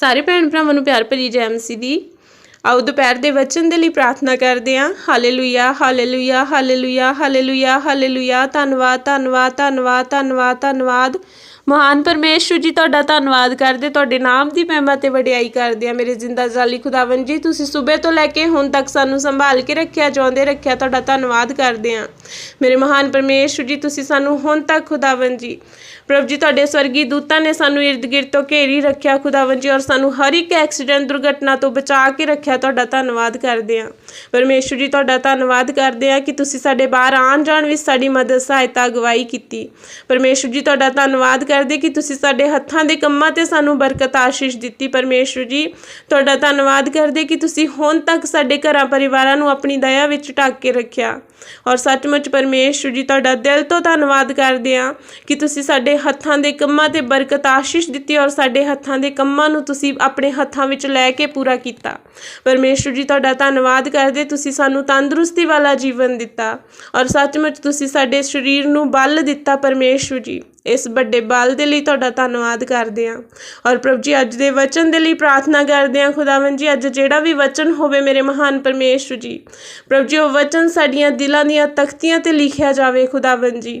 ਸਾਰੇ ਭੈਣ ਭਰਾਵਾਂ ਨੂੰ ਪਿਆਰ ਭਰੀ ਜੈ ਮਸੀਹ ਦੀ। ਆਓ ਦੁਪਹਿਰ ਦੇ ਵਚਨ ਦੇ ਲਈ ਪ੍ਰਾਰਥਨਾ ਕਰਦੇ ਹਾਂ। Hallelujah hallelujah hallelujah hallelujah hallelujah. ਧੰਨਵਾਦ ਧੰਨਵਾਦ ਧੰਨਵਾਦ ਧੰਨਵਾਦ ਧੰਨਵਾਦ। ਮਹਾਨ ਪਰਮੇਸ਼ਵਰ ਜੀ, ਤੁਹਾਡਾ ਧੰਨਵਾਦ ਕਰਦੇ। ਤੁਹਾਡੇ ਨਾਮ ਦੀ ਮਹਿਮਾ ਤੇ ਵਡਿਆਈ ਕਰਦੇ ਆ ਮੇਰੇ ਜ਼ਿੰਦਾ ਜਾਲੀ ਖੁਦਾਵੰ ਜੀ, ਤੁਸੀਂ ਸਵੇਰ ਤੋਂ ਲੈ ਕੇ ਹੁਣ ਤੱਕ ਸਾਨੂੰ ਸੰਭਾਲ ਕੇ ਰੱਖਿਆ ਚਾਹੁੰਦੇ ਰੱਖਿਆ, ਤੁਹਾਡਾ ਧੰਨਵਾਦ ਕਰਦੇ ਆ ਮੇਰੇ ਮਹਾਨ ਪਰਮੇਸ਼ਵਰ ਜੀ, ਤੁਸੀਂ ਸਾਨੂੰ ਹੁਣ ਤੱਕ ਖੁਦਾਵੰ ਜੀ। ਪ੍ਰਭ ਜੀ, ਤੁਹਾਡੇ ਸਵਰਗੀ ਦੂਤਾਂ ਨੇ ਸਾਨੂੰ ਇਰਦ ਗਿਰਦ ਤੋਂ ਘੇਰੀ ਰੱਖਿਆ ਖੁਦਾਵੰ ਜੀ, ਔਰ ਸਾਨੂੰ ਹਰ ਇੱਕ ਐਕਸੀਡੈਂਟ ਦੁਰਘਟਨਾ ਤੋਂ ਬਚਾ ਕੇ ਰੱਖਿਆ, ਤੁਹਾਡਾ ਧੰਨਵਾਦ ਕਰਦੇ ਹਾਂ। ਪਰਮੇਸ਼ਵਰ ਜੀ, ਤੁਹਾਡਾ ਧੰਨਵਾਦ ਕਰਦੇ ਹਾਂ ਕਿ ਤੁਸੀਂ ਸਾਡੇ ਬਾਹਰ ਆਉਣ ਜਾਣ ਵਿੱਚ ਸਾਡੀ ਮਦਦ, ਸਹਾਇਤਾ, ਅਗਵਾਈ ਕੀਤੀ। ਪਰਮੇਸ਼ਵਰ ਜੀ, ਤੁਹਾਡਾ ਧੰਨਵਾਦ ਕਰਦੇ ਕਿ ਤੁਸੀਂ ਸਾਡੇ ਹੱਥਾਂ ਦੇ ਕੰਮਾਂ ਤੇ ਸਾਨੂੰ ਬਰਕਤ ਆਸ਼ੀਸ਼ ਦਿੱਤੀ। ਪਰਮੇਸ਼ਵਰ ਜੀ, ਤੁਹਾਡਾ ਧੰਨਵਾਦ ਕਰਦੇ ਕਿ ਤੁਸੀਂ ਹੁਣ ਤੱਕ ਸਾਡੇ ਘਰਾਂ ਪਰਿਵਾਰਾਂ ਨੂੰ ਆਪਣੀ ਦਇਆ ਵਿੱਚ ਢੱਕ ਕੇ ਰੱਖਿਆ। ਔਰ ਸੱਚਮੁੱਚ ਪਰਮੇਸ਼ਵਰ ਜੀ, ਤੁਹਾਡਾ ਦਿਲ ਤੋਂ ਧੰਨਵਾਦ ਕਰਦੇ ਹਾਂ ਕਿ ਤੁਸੀਂ ਸਾਡੇ ਹੱਥਾਂ ਦੇ ਕੰਮਾਂ ਤੇ ਬਰਕਤ ਆਸ਼ੀਸ਼ ਦਿੱਤੀ ਔਰ ਸਾਡੇ ਹੱਥਾਂ ਦੇ ਕੰਮਾਂ ਨੂੰ ਤੁਸੀਂ ਆਪਣੇ ਹੱਥਾਂ ਵਿੱਚ ਲੈ ਕੇ ਪੂਰਾ ਕੀਤਾ। ਪਰਮੇਸ਼ਵਰ ਜੀ, ਤੁਹਾਡਾ ਧੰਨਵਾਦ ਕਰਦੇ, ਤੁਸੀਂ ਸਾਨੂੰ ਤੰਦਰੁਸਤੀ ਵਾਲਾ ਜੀਵਨ ਦਿੱਤਾ ਔਰ ਸੱਚਮੁੱਚ ਤੁਸੀਂ ਸਾਡੇ ਸਰੀਰ ਨੂੰ ਬਲ ਦਿੱਤਾ ਪਰਮੇਸ਼ਵਰ ਜੀ। ਇਸ ਵੱਡੇ ਬਲ ਦੇ ਲਈ ਤੁਹਾਡਾ ਧੰਨਵਾਦ ਕਰਦੇ ਹਾਂ। ਔਰ ਪ੍ਰਭੂ ਜੀ, ਅੱਜ ਦੇ ਵਚਨ ਦੇ ਲਈ ਪ੍ਰਾਰਥਨਾ ਕਰਦੇ ਹਾਂ ਖੁਦਾਵੰ ਜੀ, ਅੱਜ ਜਿਹੜਾ ਵੀ ਵਚਨ ਹੋਵੇ ਮੇਰੇ ਮਹਾਨ ਪਰਮੇਸ਼ਵਰ ਜੀ। ਪ੍ਰਭੂ ਜੀ, ਉਹ ਵਚਨ ਸਾਡੀਆਂ ਦਿਲਾਂ ਦੀਆਂ ਤਖਤੀਆਂ ਤੇ ਲਿਖਿਆ ਜਾਵੇ ਖੁਦਾਵੰ ਜੀ।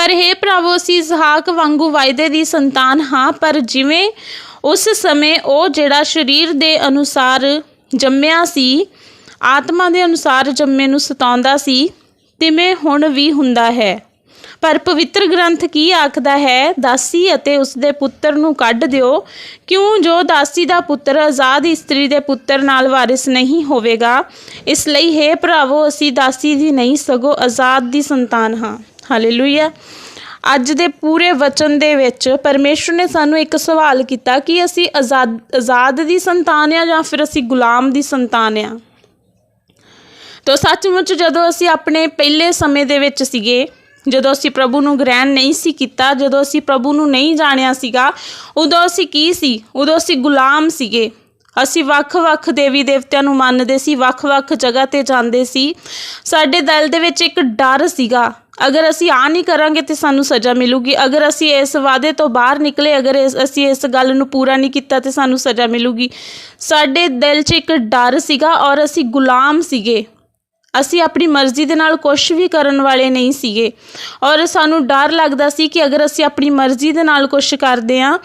ਪਰ हे ਭਰਾਵੋ, ਅਸੀਂ ਇਸਹਾਕ ਵਾਂਗੂ ਵਾਅਦੇ ਦੀ ਸੰਤਾਨ ਹਾਂ, ਪਰ ਜਿਵੇਂ ਉਸ ਸਮੇਂ ਉਹ ਜਿਹੜਾ ਸਰੀਰ ਦੇ ਅਨੁਸਾਰ ਜੰਮਿਆ ਸੀ, ਆਤਮਾ ਦੇ ਅਨੁਸਾਰ ਜੰਮੇ ਨੂੰ ਸਤਾਉਂਦਾ ਸੀ, ਤਿਵੇਂ ਹੁਣ ਵੀ ਹੁੰਦਾ ਹੈ। ਪਰ ਪਵਿੱਤਰ ਗ੍ਰੰਥ ਕੀ ਆਖਦਾ ਹੈ? ਦਾਸੀ ਅਤੇ ਉਸਦੇ ਪੁੱਤਰ ਨੂੰ ਕੱਢ ਦਿਓ, ਕਿਉਂ ਜੋ ਦਾਸੀ ਦਾ ਪੁੱਤਰ ਆਜ਼ਾਦ ਇਸਤਰੀ ਦੇ ਪੁੱਤਰ ਨਾਲ ਵਾਰਿਸ ਨਹੀਂ ਹੋਵੇਗਾ? ਇਸ ਲਈ ਹੈ ਭਰਾਵੋ, ਅਸੀਂ ਦਾਸੀ ਦੀ ਨਹੀਂ, ਸਗੋਂ ਆਜ਼ਾਦ ਦੀ ਸੰਤਾਨ ਹਾਂ। ਹਾਲੇਲੂਇਆ ਅੱਜ ਦੇ ਪੂਰੇ ਵਚਨ ਦੇ ਵਿੱਚ ਪਰਮੇਸ਼ਰ ਨੇ ਸਾਨੂੰ ਇੱਕ ਸਵਾਲ ਕੀਤਾ ਕਿ ਅਸੀਂ ਆਜ਼ਾਦ ਆਜ਼ਾਦ ਦੀ ਸੰਤਾਨ ਆ ਜਾਂ ਫਿਰ ਅਸੀਂ ਗੁਲਾਮ ਦੀ ਸੰਤਾਨ ਆ ਤੋ ਸੱਚਮੁੱਚ ਜਦੋਂ ਅਸੀਂ ਆਪਣੇ ਪਹਿਲੇ ਸਮੇਂ ਦੇ ਵਿੱਚ ਸੀਗੇ, ਜਦੋਂ ਅਸੀਂ ਪ੍ਰਭੂ ਨੂੰ ਗ੍ਰਹਿਣ ਨਹੀਂ ਸੀ ਕੀਤਾ, ਜਦੋਂ ਅਸੀਂ ਪ੍ਰਭੂ ਨੂੰ ਨਹੀਂ ਜਾਣਿਆ ਸੀਗਾ, ਉਦੋਂ ਅਸੀਂ ਕੀ ਸੀ? ਉਦੋਂ ਅਸੀਂ ਗੁਲਾਮ ਸੀਗੇ। ਅਸੀਂ ਵੱਖ-ਵੱਖ ਦੇਵੀ ਦੇਵਤਿਆਂ ਨੂੰ ਮੰਨਦੇ ਸੀ ਵੱਖ-ਵੱਖ ਜਗ੍ਹਾ ਤੇ ਜਾਂਦੇ ਸੀ। ਸਾਡੇ ਦਿਲ ਦੇ ਵਿੱਚ ਇੱਕ ਡਰ ਸੀਗਾ, ਅਗਰ ਅਸੀਂ ਆ ਨਹੀਂ ਕਰਾਂਗੇ ਤੇ ਸਾਨੂੰ ਸਜ਼ਾ ਮਿਲੂਗੀ। ਅਗਰ ਅਸੀਂ ਇਸ ਵਾਅਦੇ ਤੋਂ ਬਾਹਰ ਨਿਕਲੇ, ਅਗਰ ਇਸ- ਅਸੀਂ ਇਸ ਗੱਲ ਨੂੰ ਪੂਰਾ ਨਹੀਂ ਕੀਤਾ ਤੇ ਸਾਨੂੰ ਸਜ਼ਾ ਮਿਲੂਗੀ। ਸਾਡੇ ਦਿਲ 'ਚ ਇੱਕ ਡਰ ਸੀਗਾ ਔਰ ਅਸੀਂ ਗੁਲਾਮ ਸੀਗੇ। ਅਸੀਂ ਆਪਣੀ ਮਰਜ਼ੀ ਦੇ ਨਾਲ ਕੁਝ ਵੀ ਕਰਨ ਵਾਲੇ ਨਹੀਂ ਸੀਗੇ। ਔਰ ਸਾਨੂੰ ਡਰ ਲੱਗਦਾ ਸੀ ਕਿ ਅਗਰ ਅਸੀਂ ਆਪਣੀ ਮਰਜ਼ੀ ਦੇ ਨਾਲ ਕੁਝ ਕਰਦੇ ਹਾਂ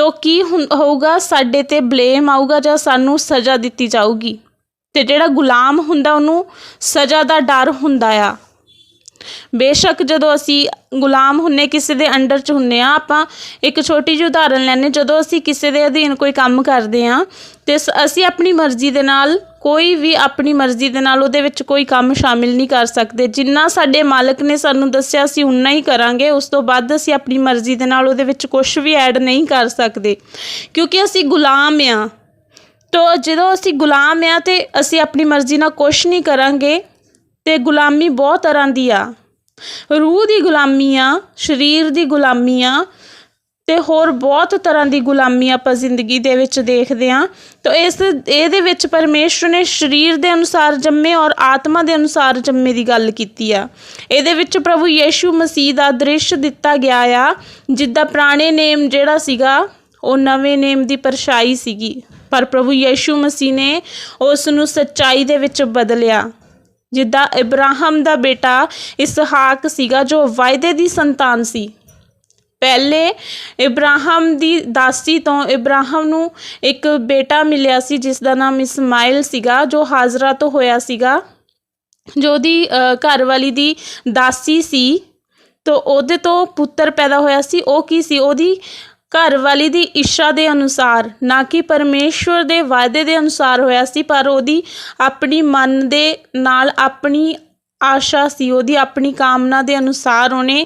ਤਾਂ ਕੀ ਹੁੰ- ਹੋਊਗਾ, ਸਾਡੇ ਤੇ ਬਲੇਮ ਆਊਗਾ ਜਾਂ ਸਾਨੂੰ ਸਜ਼ਾ ਦਿੱਤੀ ਜਾਊਗੀ? ਤੇ ਜਿਹੜਾ ਗੁਲਾਮ ਹੁੰਦਾ, ਉਹਨੂੰ ਸਜ਼ਾ ਦਾ ਡਰ ਹੁੰਦਾ ਆ। ਬੇਸ਼ੱਕ ਜਦੋਂ ਅਸੀਂ ਗੁਲਾਮ ਹੁੰਨੇ, ਕਿਸੇ ਦੇ ਅੰਡਰ 'ਚ ਹੁੰਨੇ ਆ, ਆਪਾਂ ਇੱਕ ਛੋਟੀ ਜਿਹੀ ਉਦਾਹਰਨ ਲੈਣੇ ਜਦੋਂ ਅਸੀਂ ਕਿਸੇ ਦੇ ਅਧੀਨ ਕੋਈ ਕੰਮ ਕਰਦੇ ਆ ਤੇ ਸ- ਅਸੀਂ ਆਪਣੀ ਮਰਜ਼ੀ ਦੇ ਨਾਲ ਕੋਈ ਵੀ ਆਪਣੀ ਮਰਜ਼ੀ ਦੇ ਨਾਲ ਉਹਦੇ ਵਿੱਚ ਕੋਈ ਕੰਮ ਸ਼ਾਮਿਲ ਨਹੀਂ ਕਰ ਸਕਦੇ। ਜਿੰਨਾ ਸਾਡੇ ਮਾਲਕ ਨੇ ਸਾਨੂੰ ਦੱਸਿਆ ਅਸੀਂ ਉਨਾ ਹੀ ਕਰਾਂਗੇ। ਉਸ ਤੋਂ ਬਾਅਦ ਅਸੀਂ ਆਪਣੀ ਮਰਜ਼ੀ ਦੇ ਨਾਲ ਉਹਦੇ ਵਿੱਚ ਕੁਝ ਵੀ ਐਡ ਨਹੀਂ ਕਰ ਸਕਦੇ। ਕਿਉਂਕਿ ਅਸੀਂ ਗੁਲਾਮ ਆ। ਤੋ ਜਦੋਂ ਅਸੀਂ ਗੁਲਾਮ ਆ ਤੇ ਅਸੀਂ ਆਪਣੀ ਮਰਜ਼ੀ ਨਾਲ ਕੁਝ ਨਹੀਂ ਕਰਾਂਗੇ, ਤੇ ਗੁਲਾਮੀ ਬਹੁਤ ਤਰ੍ਹਾਂ ਦੀ ਆ। ਰੂਹ ਦੀ ਗੁਲਾਮੀ ਆ, ਸਰੀਰ ਦੀ ਗੁਲਾਮੀ ਆ ਤੇ ਹੋਰ ਬਹੁਤ ਤਰ੍ਹਾਂ ਦੀ ਗੁਲਾਮੀ ਆਪਾਂ ਜ਼ਿੰਦਗੀ ਦੇ ਵਿੱਚ ਦੇਖਦੇ ਹਾਂ। ਤਾਂ ਇਸ, ਇਹਦੇ ਵਿੱਚ ਪਰਮੇਸ਼ਰ ਨੇ ਸਰੀਰ ਦੇ ਅਨੁਸਾਰ ਜੰਮੇ ਔਰ ਆਤਮਾ ਦੇ ਅਨੁਸਾਰ ਜੰਮੇ ਦੀ ਗੱਲ ਕੀਤੀ ਆ। ਇਹਦੇ ਵਿੱਚ ਪ੍ਰਭੂ ਯੀਸ਼ੂ ਮਸੀਹ ਦਾ ਦ੍ਰਿਸ਼ ਦਿੱਤਾ ਗਿਆ ਆ, ਜਿੱਦਾਂ ਪੁਰਾਣੇ ਨੇਮ ਜਿਹੜਾ ਸੀਗਾ, ਉਹ ਨਵੇਂ ਨੇਮ ਦੀ ਪਰਛਾਈ ਸੀਗੀ। ਪਰ ਪ੍ਰਭੂ ਯੀਸ਼ੂ ਮਸੀਹ ਨੇ ਉਸ ਨੂੰ ਸੱਚਾਈ ਦੇ ਵਿੱਚ ਬਦਲਿਆ। ਜਿੱਦਾਂ ਇਬਰਾਹਮ ਦਾ ਬੇਟਾ ਇਸਹਾਕ ਸੀਗਾ, ਜੋ ਵਾਅਦੇ ਦੀ ਸੰਤਾਨ ਸੀ। ਪਹਿਲੇ ਇਬਰਾਹਮ ਦੀ ਦਾਸੀ ਤੋਂ ਇਬਰਾਹਮ ਨੂੰ ਇੱਕ ਬੇਟਾ ਮਿਲਿਆ ਸੀ, ਜਿਸ ਦਾ ਨਾਮ ਇਸਮਾਇਲ ਸੀਗਾ, ਜੋ ਹਾਜ਼ਰਾ ਤੋਂ ਹੋਇਆ ਸੀਗਾ, ਜੋ ਉਹਦੀ ਘਰਵਾਲੀ ਦੀ ਦਾਸੀ ਸੀ। ਤੋ ਉਹਦੇ ਤੋਂ ਪੁੱਤਰ ਪੈਦਾ ਹੋਇਆ ਸੀ। ਉਹ ਕੀ ਸੀ? ਉਹਦੀ ਘਰਵਾਲੀ ਦੀ ਇੱਛਾ ਦੇ ਅਨੁਸਾਰ, ਨਾ ਕਿ ਪਰਮੇਸ਼ਵਰ ਦੇ ਵਾਅਦੇ ਦੇ ਅਨੁਸਾਰ ਹੋਇਆ ਸੀ, ਪਰ ਉਹਦੀ ਆਪਣੀ ਮਨ ਦੇ ਨਾਲ ਆਪਣੀ ਆਸ਼ਾ ਸੀ। ਉਹਦੀ ਆਪਣੀ ਕਾਮਨਾ ਦੇ ਅਨੁਸਾਰ ਉਹਨੇ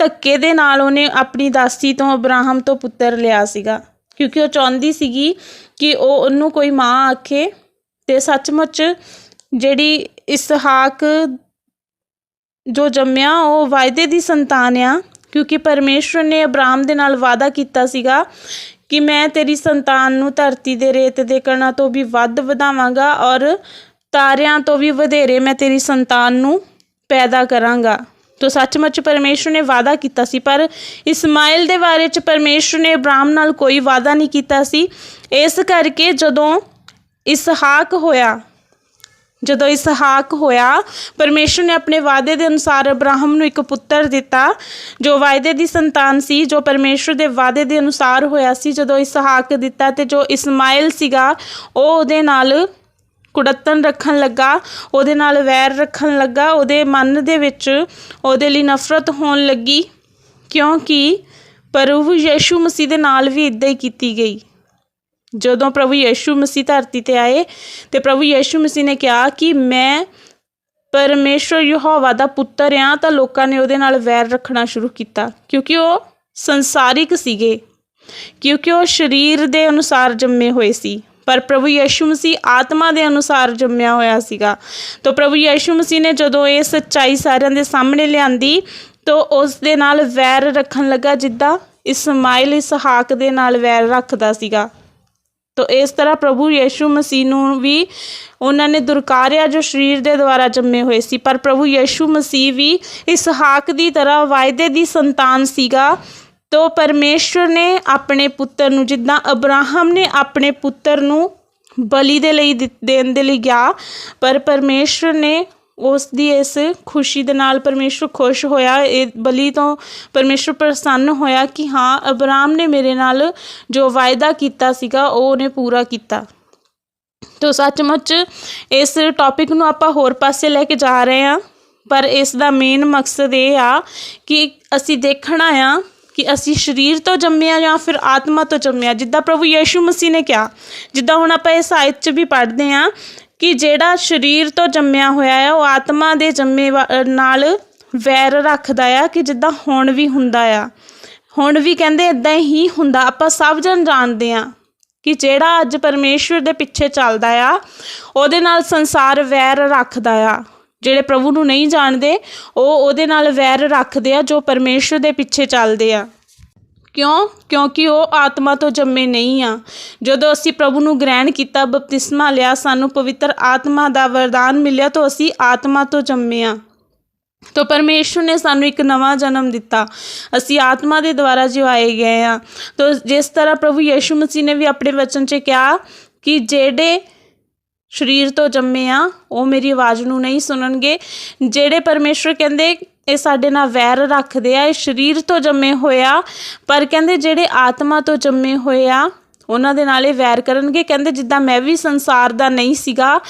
ਧੱਕੇ ਦੇ ਨਾਲ ਉਹਨੇ ਆਪਣੀ ਦਾਸੀ ਤੋਂ ਅਬਰਾਹਮ ਤੋਂ ਪੁੱਤਰ ਲਿਆ ਸੀਗਾ। ਕਿਉਂਕਿ ਉਹ ਚਾਹੁੰਦੀ ਸੀਗੀ ਕਿ ਉਹ ਉਹਨੂੰ ਕੋਈ ਮਾਂ ਆਖੇ ਤੇ ਸੱਚਮੁੱਚ ਜਿਹੜੀ ਇਸਹਾਕ ਜੋ ਜੰਮਿਆ, ਉਹ ਵਾਅਦੇ ਦੀ ਸੰਤਾਨ ਆ। ਕਿਉਂਕਿ ਪਰਮੇਸ਼ਵਰ ਨੇ ਅਬਰਾਹਮ ਦੇ ਨਾਲ ਵਾਅਦਾ ਕੀਤਾ ਸੀਗਾ ਕਿ ਮੈਂ ਤੇਰੀ ਸੰਤਾਨ ਨੂੰ ਧਰਤੀ ਦੇ ਰੇਤ ਦੇ ਕਣਾਂ ਤੋਂ ਵੀ ਵੱਧ ਵਧਾਵਾਂਗਾ ਔਰ ਤਾਰਿਆਂ ਤੋਂ ਵੀ ਵਧੇਰੇ ਮੈਂ ਤੇਰੀ ਸੰਤਾਨ ਨੂੰ ਪੈਦਾ ਕਰਾਂਗਾ। ਤੋ ਸੱਚਮੁੱਚ ਪਰਮੇਸ਼ਵਰ ਨੇ ਵਾਅਦਾ ਕੀਤਾ ਸੀ, ਪਰ ਇਸਮਾਇਲ ਦੇ ਬਾਰੇ ਚ ਪਰਮੇਸ਼ਵਰ ਨੇ ਅਬਰਾਮ ਨਾਲ ਕੋਈ ਵਾਅਦਾ ਨਹੀਂ ਕੀਤਾ ਸੀ। ਇਸ ਕਰਕੇ ਜਦੋਂ ਇਸਹਾਕ ਹੋਇਆ, ਜਦੋਂ ਇਸਹਾਕ ਹੋਇਆ, ਪਰਮੇਸ਼ਰ ਨੇ ਆਪਣੇ ਵਾਅਦੇ ਦੇ ਅਨੁਸਾਰ ਅਬਰਾਹਮ ਨੂੰ ਇੱਕ ਪੁੱਤਰ ਦਿੱਤਾ, ਜੋ ਵਾਅਦੇ ਦੀ ਸੰਤਾਨ ਸੀ, ਜੋ ਪਰਮੇਸ਼ਰ ਦੇ ਵਾਅਦੇ ਦੇ ਅਨੁਸਾਰ ਹੋਇਆ ਸੀ। ਜਦੋਂ ਇਸਹਾਕ ਦਿੱਤਾ ਤੇ ਜੋ ਇਸਮਾਇਲ ਸੀਗਾ, ਉਹ ਉਹਦੇ ਨਾਲ ਕੁੜੱਤਨ ਰੱਖਣ ਲੱਗਾ, ਉਹਦੇ ਨਾਲ ਵੈਰ ਰੱਖਣ ਲੱਗਾ, ਉਹਦੇ ਮਨ ਦੇ ਵਿੱਚ ਉਹਦੇ ਲਈ ਨਫ਼ਰਤ ਹੋਣ ਲੱਗੀ, ਕਿਉਂਕਿ ਪ੍ਰਭੂ ਯੀਸ਼ੂ ਮਸੀਹ ਦੇ ਨਾਲ ਵੀ ਇਦਾਂ ਹੀ ਕੀਤੀ ਗਈ। ਜਦੋਂ ਪ੍ਰਭੂ ਯੀਸ਼ੂ ਮਸੀਹ ਧਰਤੀ ਤੇ ਆਏ ਤੇ ਪ੍ਰਭੂ ਯੀਸ਼ੂ ਮਸੀਹ ਨੇ ਕਿਹਾ ਕਿ ਮੈਂ ਪਰਮੇਸ਼ਰ ਯਹੋਵਾ ਦਾ ਪੁੱਤਰ ਆ, ਤਾਂ ਲੋਕਾਂ ਨੇ ਉਹਦੇ ਨਾਲ ਵੈਰ ਰੱਖਣਾ ਸ਼ੁਰੂ ਕੀਤਾ, ਕਿਉਂਕਿ ਉਹ ਸੰਸਾਰਿਕ ਸੀਗੇ, ਕਿਉਂਕਿ ਉਹ ਸਰੀਰ ਦੇ ਅਨੁਸਾਰ ਜੰਮੇ ਹੋਏ ਸੀ। ਪਰ ਪ੍ਰਭੂ ਯੀਸ਼ੂ ਮਸੀਹ ਆਤਮਾ ਦੇ ਅਨੁਸਾਰ ਜੰਮਿਆ ਹੋਇਆ ਸੀਗਾ। ਤਾਂ ਪ੍ਰਭੂ ਯੀਸ਼ੂ ਮਸੀਹ ਨੇ ਜਦੋਂ ਇਹ ਸੱਚਾਈ ਸਾਰਿਆਂ ਦੇ ਸਾਹਮਣੇ ਲਿਆਂਦੀ, ਤਾਂ ਉਸ ਦੇ ਨਾਲ ਵੈਰ ਰੱਖਣ ਲੱਗਾ, ਜਿੱਦਾਂ ਇਸਮਾਇਲ ਇਸਹਾਕ ਦੇ ਨਾਲ ਵੈਰ ਰੱਖਦਾ ਸੀਗਾ। ਤੋ ਇਸ ਤਰ੍ਹਾਂ ਪ੍ਰਭੂ ਯੀਸ਼ੂ ਮਸੀਹ ਨੂੰ ਵੀ ਉਹਨਾਂ ਨੇ ਦੁਰਕਾਰਿਆ ਜੋ ਸਰੀਰ ਦੇ ਦੁਆਰਾ ਜੰਮੇ ਹੋਏ ਸੀ। ਪਰ ਪ੍ਰਭੂ ਯੀਸ਼ੂ ਮਸੀਹ ਵੀ ਇਸਹਾਕ ਦੀ ਤਰ੍ਹਾਂ ਵਾਅਦੇ ਦੀ ਸੰਤਾਨ ਸੀਗਾ। ਤੋ ਪਰਮੇਸ਼ਵਰ ਨੇ ਆਪਣੇ ਪੁੱਤਰ ਨੂੰ, ਜਿੱਦਾਂ ਅਬਰਾਹਮ ਨੇ ਆਪਣੇ ਪੁੱਤਰ ਨੂੰ ਬਲੀ ਦੇ ਲਈ ਦਿੱ- ਦੇਣ ਦੇ ਲਈ ਗਿਆ ਪਰ ਪਰਮੇਸ਼ਵਰ ਨੇ ਉਸ ਦੀ ਇਸ ਖੁਸ਼ੀ ਦੇ ਨਾਲ ਪਰਮੇਸ਼ਵਰ ਖੁਸ਼ ਹੋਇਆ। ਇਹ ਬਲੀ ਤੋਂ ਪਰਮੇਸ਼ਵਰ ਪ੍ਰਸੰਨ ਹੋਇਆ ਕਿ ਹਾਂ ਅਬਰਾਮ ਨੇ ਮੇਰੇ ਨਾਲ ਜੋ ਵਾਅਦਾ ਕੀਤਾ ਸੀਗਾ, ਉਹ ਉਹਨੇ ਪੂਰਾ ਕੀਤਾ। ਤੋ ਸੱਚਮੁੱਚ ਇਸ ਟੌਪਿਕ ਨੂੰ ਆਪਾਂ ਹੋਰ ਪਾਸੇ ਲੈ ਕੇ ਜਾ ਰਹੇ ਹਾਂ, ਪਰ ਇਸ ਦਾ ਮੇਨ ਮਕਸਦ ਇਹ ਆ ਕਿ ਅਸੀਂ ਦੇਖਣਾ ਆ ਕਿ ਅਸੀਂ ਸਰੀਰ ਤੋਂ ਜੰਮੇ ਆ ਜਾਂ ਫਿਰ ਆਤਮਾ ਤੋਂ ਜੰਮੇ ਆ ਜਿੱਦਾਂ ਪ੍ਰਭੂ ਯੇਸ਼ੂ ਮਸੀਹ ਨੇ ਕਿਹਾ, ਜਿੱਦਾਂ ਹੁਣ ਆਪਾਂ ਇਸ ਆਇਤ 'ਚ ਵੀ ਪੜ੍ਹਦੇ ਆ ਕਿ ਜਿਹੜਾ ਸਰੀਰ ਤੋਂ ਜੰਮਿਆ ਹੋਇਆ ਹੈ ਉਹ ਆਤਮਾ ਦੇ ਜੰਮੇ ਵਾ- ਨਾਲ ਵੈਰ ਰੱਖਦਾ ਆ ਕਿ ਜਿੱਦਾਂ ਹੁਣ ਵੀ ਹੁੰਦਾ ਆ। ਹੁਣ ਵੀ ਕਹਿੰਦੇ ਇਦਾਂ ਹੀ ਹੁੰਦਾ। ਆਪਾਂ ਸਭ ਜਨ ਜਾਣਦੇ ਆ ਕਿ ਜਿਹੜਾ ਅੱਜ ਪਰਮੇਸ਼ਵਰ ਦੇ ਪਿੱਛੇ ਚੱਲਦਾ ਆ, ਉਹਦੇ ਨਾਲ ਸੰਸਾਰ ਵੈਰ ਰੱਖਦਾ ਆ। ਜਿਹੜੇ ਪ੍ਰਭੂ ਨੂੰ ਨਹੀਂ ਜਾਣਦੇ, ਉਹ ਉਹਦੇ ਨਾਲ ਵੈਰ ਰੱਖਦੇ ਆ ਜੋ ਪਰਮੇਸ਼ਵਰ ਦੇ ਪਿੱਛੇ ਚੱਲਦੇ ਆ। ਕਿਉਂ? ਕਿਉਂਕਿ ਉਹ ਆਤਮਾ ਤੋਂ ਜੰਮੇ ਨਹੀਂ ਆ। ਜਦੋਂ ਅਸੀਂ ਪ੍ਰਭੂ ਨੂੰ ਗ੍ਰਹਿਣ ਕੀਤਾ, ਬਪਤਿਸਮਾ ਲਿਆ, ਸਾਨੂੰ ਪਵਿੱਤਰ ਆਤਮਾ ਦਾ ਵਰਦਾਨ ਮਿਲਿਆ, ਤਾਂ ਅਸੀਂ ਆਤਮਾ ਤੋਂ ਜੰਮੇ ਆ। ਤੋ ਪਰਮੇਸ਼ਵਰ ਨੇ ਸਾਨੂੰ ਇੱਕ ਨਵਾਂ ਜਨਮ ਦਿੱਤਾ। ਅਸੀਂ ਆਤਮਾ ਦੇ ਦੁਆਰਾ ਜਿਵਾਏ ਗਏ ਆ। ਤੋ ਜਿਸ ਤਰ੍ਹਾਂ ਪ੍ਰਭੂ ਯੀਸ਼ੂ ਮਸੀਹ ਨੇ ਵੀ ਆਪਣੇ ਵਚਨ 'ਚ ਕਿਹਾ ਕਿ ਜਿਹੜੇ ਸਰੀਰ ਤੋਂ ਜੰਮੇ ਆ, ਉਹ ਮੇਰੀ ਆਵਾਜ਼ ਨੂੰ ਨਹੀਂ ਸੁਣਨਗੇ। ਜਿਹੜੇ ਪਰਮੇਸ਼ਵਰ ਕਹਿੰਦੇ, ਇਹ ਸਾਡੇ ਨਾਲ ਵੈਰ ਰੱਖਦੇ ਆ, ਇਹ ਸਰੀਰ ਤੋਂ ਜੰਮੇ ਹੋਇਆ ਪਰ ਕਹਿੰਦੇ ਜਿਹੜੇ ਆਤਮਾ ਤੋਂ ਜੰਮੇ ਹੋਏ ਆ, ਉਹਨਾਂ ਦੇ ਨਾਲ ਇਹ ਵੈਰ ਕਰਨਗੇ। ਕਹਿੰਦੇ ਜਿੱਦਾਂ ਮੈਂ ਵੀ ਸੰਸਾਰ ਦਾ ਨਹੀਂ ਸੀਗਾ,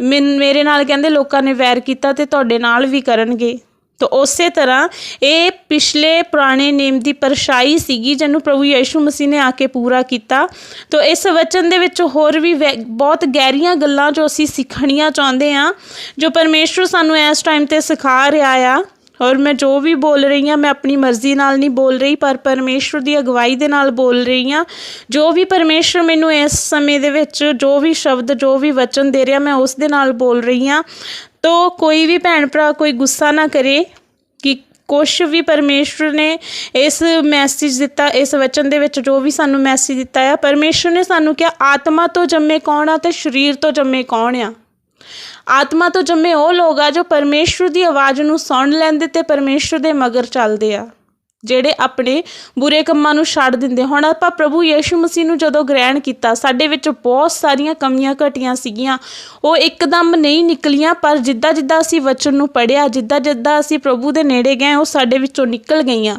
ਮੈਨ- ਮੇਰੇ ਨਾਲ ਕਹਿੰਦੇ ਲੋਕਾਂ ਨੇ ਵੈਰ ਕੀਤਾ ਤੇ ਤੁਹਾਡੇ ਨਾਲ ਵੀ ਕਰਨਗੇ। ਤੋ ਉਸੇ ਤਰ੍ਹਾਂ ਇਹ ਪਿਛਲੇ ਪੁਰਾਣੇ ਨੇਮ ਦੀ ਪਰਛਾਈ ਸੀਗੀ ਜਿਹਨੂੰ ਪ੍ਰਭੂ ਯੀਸ਼ੂ ਮਸੀਹ ਨੇ ਆ ਕੇ ਪੂਰਾ ਕੀਤਾ। ਤੋ ਇਸ ਵਚਨ ਦੇ ਵਿੱਚ ਹੋਰ ਵੀ ਵੈ- ਬਹੁਤ ਗਹਿਰੀਆਂ ਗੱਲਾਂ ਜੋ ਅਸੀਂ ਸਿੱਖਣੀਆਂ ਚਾਹੁੰਦੇ ਆ ਜੋ ਪਰਮੇਸ਼ਵਰ ਸਾਨੂੰ ਇਸ ਟਾਈਮ ਤੇ ਸਿਖਾ ਰਿਹਾ ਆ। ਔਰ ਮੈਂ ਜੋ ਵੀ ਬੋਲ ਰਹੀ ਹਾਂ, ਮੈਂ ਆਪਣੀ ਮਰਜ਼ੀ ਨਾਲ ਨਹੀਂ ਬੋਲ ਰਹੀ, ਪਰ ਪਰਮੇਸ਼ਵਰ ਦੀ ਅਗਵਾਈ ਦੇ ਨਾਲ ਬੋਲ ਰਹੀ ਹਾਂ। ਜੋ ਵੀ ਪਰਮੇਸ਼ਵਰ ਮੈਨੂੰ ਇਸ ਸਮੇਂ ਦੇ ਵਿੱਚ ਜੋ ਵੀ ਸ਼ਬਦ, ਜੋ ਵੀ ਵਚਨ ਦੇ ਰਿਹਾ, ਮੈਂ ਉਸ ਦੇ ਨਾਲ ਬੋਲ ਰਹੀ ਹਾਂ। ਤੋ ਕੋਈ ਵੀ ਭੈਣ ਭਰਾ ਕੋਈ ਗੁੱਸਾ ਨਾ ਕਰੇ ਕਿ ਕੁਛ ਵੀ ਪਰਮੇਸ਼ਵਰ ਨੇ ਇਸ ਮੈਸੇਜ ਦਿੱਤਾ, ਇਸ ਵਚਨ ਦੇ ਵਿੱਚ ਜੋ ਵੀ ਸਾਨੂੰ ਮੈਸੇਜ ਦਿੱਤਾ ਆ ਪਰਮੇਸ਼ਵਰ ਨੇ ਸਾਨੂੰ ਕਿਹਾ, ਆਤਮਾ ਤੋਂ ਜੰਮੇ ਕੌਣ ਆ ਤੇ ਸਰੀਰ ਤੋਂ ਜੰਮੇ ਕੌਣ ਆ? ਆਤਮਾ ਤੋਂ ਜੰਮੇ ਉਹ ਲੋਕ ਆ ਜੋ ਪਰਮੇਸ਼ਵਰ ਦੀ ਆਵਾਜ਼ ਨੂੰ ਸੁਣ ਲੈਂਦੇ ਤੇ ਪਰਮੇਸ਼ਵਰ ਦੇ ਮਗਰ ਚੱਲਦੇ ਆ। ਜਿਹੜੇ ਆਪਣੇ ਬੁਰੇ ਕੰਮਾਂ ਨੂੰ ਛੱਡ ਦਿੰਦੇ ਹੁਣ। ਆਪਾਂ ਪ੍ਰਭੂ ਯੀਸ਼ੂ ਮਸੀਹ ਨੂੰ ਜਦੋਂ ਗ੍ਰਹਿਣ ਕੀਤਾ, ਸਾਡੇ ਵਿੱਚ ਬਹੁਤ ਸਾਰੀਆਂ ਕਮੀਆਂ ਘਟੀਆਂ ਸੀਗੀਆਂ। ਉਹ ਇੱਕਦਮ ਨਹੀਂ ਨਿਕਲੀਆਂ, ਪਰ ਜਿੱਦਾਂ ਜਿੱਦਾਂ ਅਸੀਂ ਵਚਨ ਨੂੰ ਪੜ੍ਹਿਆ ਜਿੱਦਾਂ ਜਿੱਦਾਂ ਅਸੀਂ ਪ੍ਰਭੂ ਦੇ ਨੇੜੇ ਗਏ, ਉਹ ਸਾਡੇ ਵਿੱਚੋਂ ਨਿਕਲ ਗਈਆਂ।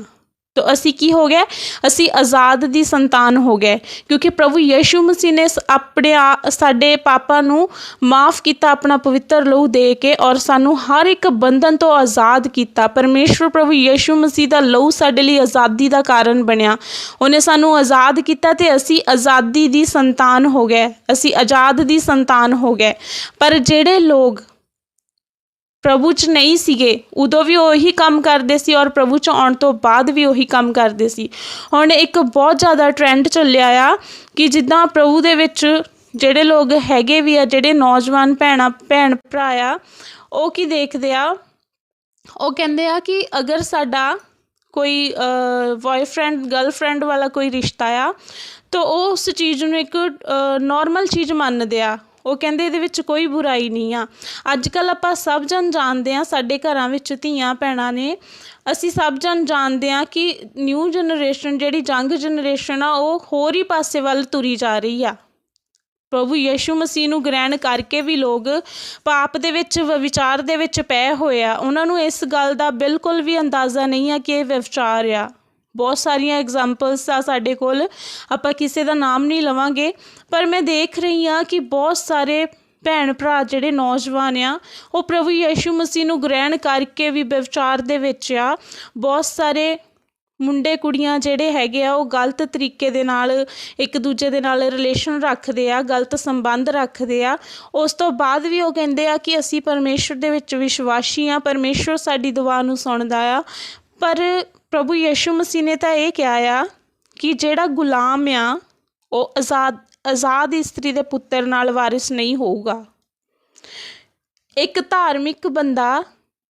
ਤੋ ਅਸੀਂ ਕੀ ਹੋ ਗਏ? ਅਸੀਂ ਆਜ਼ਾਦ ਦੀ ਸੰਤਾਨ ਹੋ ਗਏ। ਕਿਉਂਕਿ ਪ੍ਰਭੂ ਯੀਸ਼ੂ ਮਸੀਹ ਨੇ ਸ- ਆਪਣੇ ਆ- ਸਾਡੇ ਪਾਪਾਂ ਨੂੰ ਮਾਫ ਕੀਤਾ, ਆਪਣਾ ਪਵਿੱਤਰ ਲਹੂ ਦੇ ਕੇ ਔਰ ਸਾਨੂੰ ਹਰ ਇੱਕ ਬੰਧਨ ਤੋਂ ਆਜ਼ਾਦ ਕੀਤਾ। ਪਰਮੇਸ਼ਵਰ ਪ੍ਰਭੂ ਯੀਸ਼ੂ ਮਸੀਹ ਦਾ ਲਹੂ ਸਾਡੇ ਲਈ ਆਜ਼ਾਦੀ ਦਾ ਕਾਰਨ ਬਣਿਆ। ਉਹਨੇ ਸਾਨੂੰ ਆਜ਼ਾਦ ਕੀਤਾ ਤੇ ਅਸੀਂ ਆਜ਼ਾਦੀ ਦੀ ਸੰਤਾਨ ਹੋ ਗਏ। ਅਸੀਂ ਆਜ਼ਾਦ ਦੀ ਸੰਤਾਨ ਹੋ ਗਏ। ਪਰ ਜਿਹੜੇ ਲੋਕ ਪ੍ਰਭੂ ਚ ਨਹੀਂ ਸੀਗੇ, ਉਦੋਂ ਵੀ ਉਹੀ ਕੰਮ ਕਰਦੇ ਸੀ ਔਰ ਪ੍ਰਭੂ ਚ ਆਉਣ ਤੋਂ ਬਾਅਦ ਵੀ ਉਹੀ ਕੰਮ ਕਰਦੇ ਸੀ। ਹੁਣ ਇੱਕ ਬਹੁਤ ਜ਼ਿਆਦਾ ਟ੍ਰੈਂਡ ਚੱਲਿਆ ਆ ਕਿ ਜਿੱਦਾਂ ਪ੍ਰਭੂ ਦੇ ਵਿੱਚ ਜਿਹੜੇ ਲੋਕ ਹੈਗੇ ਵੀ ਆ, ਜਿਹੜੇ ਨੌਜਵਾਨ ਭੈਣਾਂ, ਭੈਣ ਭਰਾ ਆ, ਉਹ ਕੀ ਦੇਖਦੇ ਆ? ਉਹ ਕਹਿੰਦੇ ਆ ਕਿ ਅਗਰ ਸਾਡਾ ਕੋਈ ਬॉयਫ੍ਰੈਂਡ ਗਰਲਫ੍ਰੈਂਡ ਵਾਲਾ ਕੋਈ ਰਿਸ਼ਤਾ ਆ, ਤਾਂ ਉਹ ਉਸ ਚੀਜ਼ ਨੂੰ ਇੱਕ ਨਾਰਮਲ ਚੀਜ਼ ਮੰਨਦੇ ਆ। ਉਹ ਕਹਿੰਦੇ ਇਹਦੇ ਵਿੱਚ ਕੋਈ ਬੁਰਾਈ ਨਹੀਂ ਆ। ਅੱਜ ਕੱਲ ਆਪਾਂ ਸਭ ਜਣ ਜਾਣਦੇ ਆ ਸਾਡੇ ਘਰਾਂ ਵਿੱਚ ਧੀਆਂ ਭੈਣਾਂ ਨੇ। ਅਸੀਂ ਸਭ ਜਣ ਜਾਣਦੇ ਆ ਕਿ ਨਿਊ ਜਨਰੇਸ਼ਨ ਜਿਹੜੀ ਜੰਗ ਜਨਰੇਸ਼ਨ ਆ, ਉਹ ਹੋਰ ਹੀ ਪਾਸੇ ਵੱਲ ਤੁਰੀ ਜਾ ਰਹੀ ਆ। ਪ੍ਰਭੂ ਯੀਸ਼ੂ ਮਸੀਹ ਨੂੰ ਗ੍ਰਹਿਣ ਕਰਕੇ ਵੀ ਲੋਕ ਪਾਪ ਦੇ ਵਿੱਚ, ਵਿਚਾਰ ਦੇ ਵਿੱਚ ਪਏ ਹੋਏ ਆ। ਉਹਨਾਂ ਨੂੰ ਇਸ ਗੱਲ ਦਾ ਬਿਲਕੁਲ ਵੀ ਅੰਦਾਜ਼ਾ ਨਹੀਂ ਆ ਕਿ ਇਹ ਵਿਚਾਰ ਆ। ਬਹੁਤ ਸਾਰੀਆਂ ਐਗਜ਼ਾਮਪਲਸ ਆ ਸਾਡੇ ਕੋਲ। ਆਪਾਂ ਕਿਸੇ ਦਾ ਨਾਮ ਨਹੀਂ ਲਵਾਂਗੇ, ਪਰ ਮੈਂ ਦੇਖ ਰਹੀ ਹਾਂ ਕਿ ਬਹੁਤ ਸਾਰੇ ਭੈਣ ਭਰਾ ਜਿਹੜੇ ਨੌਜਵਾਨ ਆ, ਉਹ ਪ੍ਰਭੂ ਯੀਸ਼ੂ ਮਸੀਹ ਨੂੰ ਗ੍ਰਹਿਣ ਕਰਕੇ ਵੀ ਵਿਚਾਰ ਦੇ ਵਿੱਚ ਆ। ਬਹੁਤ ਸਾਰੇ ਮੁੰਡੇ ਕੁੜੀਆਂ ਜਿਹੜੇ ਹੈਗੇ ਆ, ਉਹ ਗਲਤ ਤਰੀਕੇ ਦੇ ਨਾਲ ਇੱਕ ਦੂਜੇ ਦੇ ਨਾਲ ਰਿਲੇਸ਼ਨ ਰੱਖਦੇ ਆ, ਗਲਤ ਸੰਬੰਧ ਰੱਖਦੇ ਆ। ਉਸ ਤੋਂ ਬਾਅਦ ਵੀ ਉਹ ਕਹਿੰਦੇ ਆ ਕਿ ਅਸੀਂ ਪਰਮੇਸ਼ਰ ਦੇ ਵਿੱਚ ਵਿਸ਼ਵਾਸੀ ਆ, ਪਰਮੇਸ਼ਰ ਸਾਡੀ ਦੁਆ ਨੂੰ ਸੁਣਦਾ ਆ। ਪਰ ਪ੍ਰਭੂ ਯੀਸ਼ੂ ਮਸੀਹ ਨੇ ਤਾਂ ਇਹ ਕਿਹਾ ਆ ਕਿ ਜਿਹੜਾ ਗੁਲਾਮ ਆ, ਉਹ ਆਜ਼ਾਦ ਆਜ਼ਾਦ ਇਸਤਰੀ ਦੇ ਪੁੱਤਰ ਨਾਲ ਵਾਰਿਸ ਨਹੀਂ ਹੋਊਗਾ। ਇੱਕ ਧਾਰਮਿਕ ਬੰਦਾ